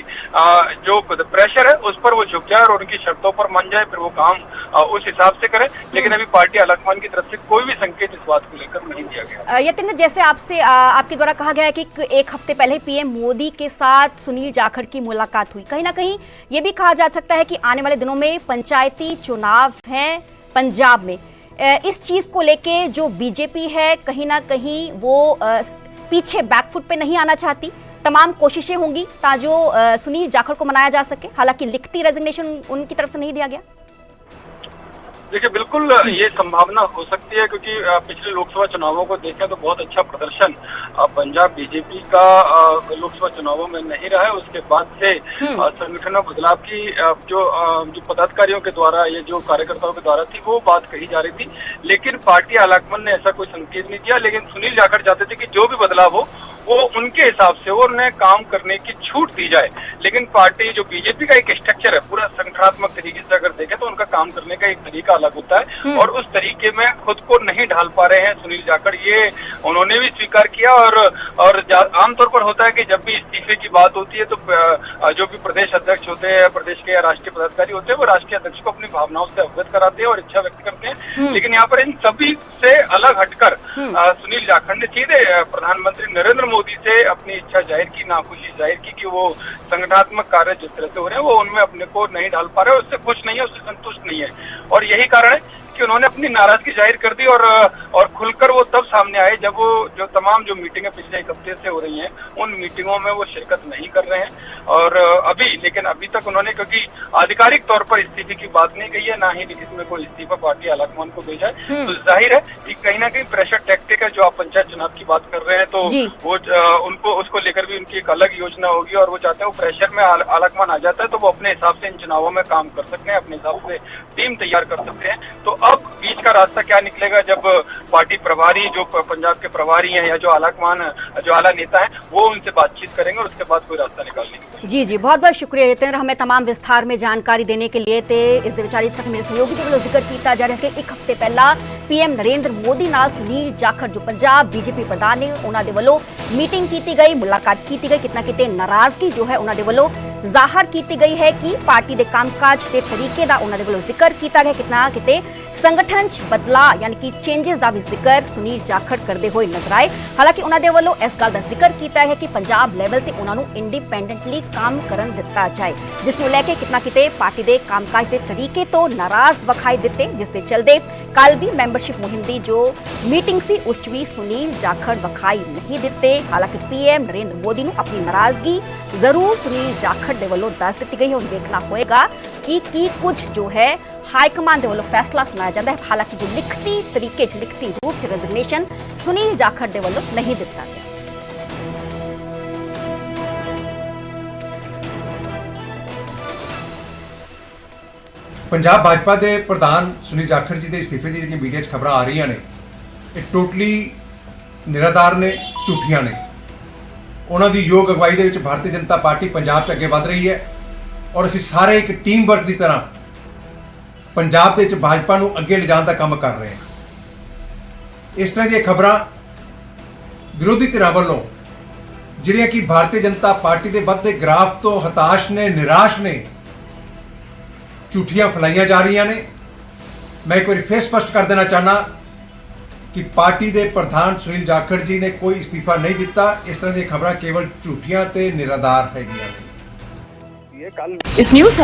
जो प्रेशर है, उस पर वो झुक जाए और उनकी शर्तों पर मान जाए, फिर वो काम उस हिसाब से करें। लेकिन अभी पार्टी आलाकमान की तरफ़ से कोई भी संकेत इस बात को लेकर नहीं दिया गया। यतिंद्र, जैसे आपसे आपके द्वारा कहा गया है कि एक- एक हफ़्ते पहले पीएम मोदी के साथ सुनील जाखड़ की मुलाकात हुई। कहीं ना कहीं ये भी कहा जा सकता है कि आने वाले दिनों में पंचायती चुनाव हैं पंजाब में। इस चीज़ को लेके जो बीजेपी है, कहीं ना कहीं वो पीछे बैकफुट पे नहीं आना चाहती। तमाम कोशिशें होंगी ताजो सुनील जाखड़ को मनाया जा सके। हालाँकि लिखती रेजिग्नेशन उनकी तरफ़ से नहीं दिया गया। देखिए बिल्कुल ये संभावना हो सकती है क्योंकि पिछले लोकसभा चुनावों को देखें तो बहुत अच्छा प्रदर्शन पंजाब बीजेपी का लोकसभा चुनावों में नहीं रहा है। उसके बाद से संगठन में बदलाव की जो जो पदाधिकारियों के द्वारा ये जो कार्यकर्ताओं के द्वारा थी वो बात कही जा रही थी। लेकिन पार्टी आलाकमन ने ऐसा कोई संकेत नहीं दिया। लेकिन सुनील जाखड़ चाहते थे कि जो भी बदलाव हो वो उनके हिसाब से वो उन्हें काम करने की छूट दी जाए। लेकिन पार्टी जो बीजेपी का एक स्ट्रक्चर है पूरा संगठनात्मक तरीके से अगर देखें तो उनका काम करने का एक तरीका अलग होता है और उस तरीके में खुद को नहीं ढाल पा रहे हैं सुनील जाखड़। ये उन्होंने भी स्वीकार किया और और आमतौर पर होता है कि जब भी इस्तीफे की बात होती है तो जो भी प्रदेश अध्यक्ष होते हैं प्रदेश के राष्ट्रीय पदाधिकारी होते हैं वो राष्ट्रीय अध्यक्ष को अपनी भावनाओं से अवगत कराते हैं और इच्छा व्यक्त करते हैं। लेकिन यहाँ पर इन सभी से अलग अ, सुनील जाखड़ ने सीधे प्रधानमंत्री नरेंद्र मोदी से अपनी इच्छा ज़ाहिर की, नाखुशी ज़ाहिर की कि वो संगठनात्मक कार्य जिस तरह से हो रहे हैं, वो उनमें अपने को नहीं डाल पा रहे उससे खुश नहीं है, उससे संतुष्ट नहीं है। और यही कारण है कि उन्होंने अपनी नाराज़गी ज़ाहिर कर दी और और खुलकर वो तब सामने आए जब वो जो तमाम जो मीटिंगें पिछले एक हफ़्ते से हो रही हैं उन मीटिंगों में वो शिरकत नहीं कर रहे हैं। और अभी लेकिन अभी तक उन्होंने क्योंकि आधिकारिक तौर पर इस्तीफे की बात नहीं कही है ना ही लिखित में कोई इस्तीफा पार्टी आलाकमान को भेजा है तो ज़ाहिर है कि कहीं ना कहीं प्रेशर टैक्टिक लेकर जो आप पंचायत चुनाव की बात कर रहे हैं तो वो उनको उसको लेकर भी उनकी एक अलग योजना होगी और वो चाहते हैं वो प्रेशर में आलकमान आ जाता है तो वो अपने हिसाब से इन चुनावों में काम कर सकते हैं अपने हिसाब से टीम तैयार कर सकते हैं। तो अब बीच का रास्ता क्या निकलेगा जब पार्टी प्रभारी जो पंजाब के प्रभारी हैं या जो आलाकमान जो आला नेता है वो उनसे बातचीत करेंगे और उसके बाद कोई रास्ता निकालने जी जी। बहुत बहुत शुक्रिया यतेंद्र हमें तमाम विस्तार में जानकारी देने के लिए थे इस विचारी मेरे सहयोगी ज़िक्र किया जा रहा है। एक हफ़्ते पहला ਹੈ ਕਿ ਪੀਐਮ ਨਰਿੰਦਰ ਮੋਦੀ ਨਾਲ ਸੁਨੀਲ ਜਾਖੜ, ਜੋ ਪੰਜਾਬ ਬੀਜੇਪੀ ਪ੍ਰਧਾਨ ਨੇ, ਉਹਨਾਂ ਦੇ ਵੱਲੋਂ ਮੀਟਿੰਗ ਕੀਤੀ ਗਈ, ਮੁਲਾਕਾਤ ਕੀਤੀ ਗਈ, ਕਿਤਨਾ ਕਿਤੇ ਨਾਰਾਜ਼ਗੀ ਜੋ ਹੈ ਉਹਨਾਂ ਦੇ ਵੱਲੋਂ ਜ਼ਾਹਰ ਕੀਤੀ ਗਈ ਹੈ ਕਿ ਪਾਰਟੀ ਦੇ ਕੰਮਕਾਜ ਦੇ ਤਰੀਕੇ ਦਾ ਉਹਨਾਂ ਦੇ ਵੱਲੋਂ ਜ਼ਿਕਰ ਕੀਤਾ ਗਿਆ, ਕਿਤਨਾ ਕਿਤੇ ਸੰਗਠਨ 'ਚ ਬਦਲਾਅ ਯਾਨੀ ਕਿ ਚੇਂਜਸ ਦਾ ਵੀ ਜ਼ਿਕਰ ਸੁਨੀਲ ਜਾਖੜ ਕਰਦੇ ਹੋਏ ਨਜ਼ਰ ਆਏ। ਹਾਲਾਂਕਿ ਉਹਨਾਂ ਦੇ ਵੱਲੋਂ ਇਸ ਗੱਲ ਦਾ ਜ਼ਿਕਰ ਕੀਤਾ ਹੈ ਕਿ ਪੰਜਾਬ ਲੈਵਲ ਤੇ ਉਹਨਾਂ ਨੂੰ ਇੰਡੀਪੈਂਡੈਂਟਲੀ ਕੰਮ ਕਰਨ ਦਿੱਤਾ ਜਾਏ, ਜਿਸ ਨੂੰ ਲੈ ਕੇ ਕਿਤਨਾ ਕਿਤੇ ਪਾਰਟੀ ਦੇ ਕੰਮਕਾਜ ਦੇ ਤਰੀਕੇ ਤੋਂ ਨਾਰਾਜ਼ ਵਿਖਾਈ ਦਿੱਤੇ, ਜਿਸ ਦੇ ਚਲਦੇ ਕੱਲ ਵੀ ਮੈਂਬਰਸ਼ਿਪ ਮੁਹਿੰਮ ਦੀ ਜੋ ਮੀਟਿੰਗ ਸੀ, ਉਸ 'ਚ ਵੀ ਸੁਨੀਲ ਜਾਖੜ ਵਿਖਾਈ ਨਹੀਂ ਦਿੱਤੇ। ਹਾਲਾਂਕਿ ਪੀਐਮ ਨਰਿੰਦਰ ਮੋਦੀ ਨੂੰ ਆਪਣੀ ਨਾਰਾਜ਼ਗੀ ਜ਼ਰੂਰ ਸੁਨੀਲ ਜਾਖੜ ਦੇ ਵੱਲੋਂ ਦੱਸ ਦਿੱਤੀ ਗਈ ਹੁਣ ਦੇਖਣਾ ਹੋਏਗਾ ਕਿ ਕੀ ਕੁਝ ਜੋ ਹੈ ਹਾਈ ਕਮਾਂਡ ਦੇ ਵੱਲੋਂ ਫੈਸਲਾ ਸੁਣਾਇਆ ਜਾਂਦਾ ਹੈ। ਹਾਲਾਂਕਿ ਜੋ ਲਿਖਤੀ ਤਰੀਕੇ 'ਚ, ਲਿਖਤੀ ਰੂਪ 'ਚ ਰੈਜ਼ਿਗਨੇਸ਼ਨ ਸੁਨੀਲ ਜਾਖੜ ਦੇ ਵੱਲੋਂ ਨਹੀਂ ਦਿੱਤਾ ਗਿਆ। ਪੰਜਾਬ ਭਾਜਪਾ ਦੇ ਪ੍ਰਧਾਨ ਸੁਨੀਲ ਜਾਖੜ ਜੀ ਦੇ ਅਸਤੀਫੇ ਦੀ ਜਿਹੜੀਆਂ ਮੀਡੀਆ 'ਚ ਖਬਰਾਂ ਆ ਰਹੀਆਂ ਨੇ, ਇਹ ਟੋਟਲੀ ਨਿਰਾਧਾਰ ਨੇ, ਝੂਠੀਆਂ ਨੇ। ਉਹਨਾਂ ਦੀ ਯੋਗ ਅਗਵਾਈ ਦੇ ਵਿੱਚ ਭਾਰਤੀ ਜਨਤਾ ਪਾਰਟੀ ਪੰਜਾਬ 'ਚ ਅੱਗੇ ਵਧ ਰਹੀ ਹੈ ਔਰ ਅਸੀਂ ਸਾਰੇ ਇੱਕ ਟੀਮ ਵਰਕ ਦੀ ਤਰ੍ਹਾਂ ਪੰਜਾਬ ਦੇ ਵਿੱਚ ਭਾਜਪਾ ਨੂੰ ਅੱਗੇ ਲਿਜਾਣ ਦਾ ਕੰਮ ਕਰ ਰਹੇ ਹਾਂ। ਇਸ ਤਰ੍ਹਾਂ ਦੀਆਂ ਖਬਰਾਂ ਵਿਰੋਧੀ ਧਿਰਾਂ ਵੱਲੋਂ, ਜਿਹੜੀਆਂ ਕਿ ਭਾਰਤੀ ਜਨਤਾ ਪਾਰਟੀ ਦੇ ਵੱਧਦੇ ਗ੍ਰਾਫ ਤੋਂ ਹਤਾਸ਼ ਨੇ, ਨਿਰਾਸ਼ ਨੇ, ਝੂਠੀਆਂ ਫੈਲਾਈਆਂ ਜਾ ਰਹੀਆਂ ਨੇ, ਮੈਂ ਇੱਕ ਵਾਰੀ ਫੇਰ ਸਪਸ਼ਟ ਕਰ ਦੇਣਾ ਚਾਹਨਾ ਕਿ ਪਾਰਟੀ ਦੇ ਪ੍ਰਧਾਨ ਸੁਨੀਲ ਜਾਖੜ ਜੀ ਨੇ ਕੋਈ ਅਸਤੀਫਾ ਨਹੀਂ ਦਿੱਤਾ। ਇਸ ਤਰ੍ਹਾਂ ਦੀਆਂ ਖਬਰਾਂ ਕੇਵਲ ਝੂਠੀਆਂ ਤੇ ਨਿਰਾਧਾਰ ਹੈਗੀਆਂ ਇਸ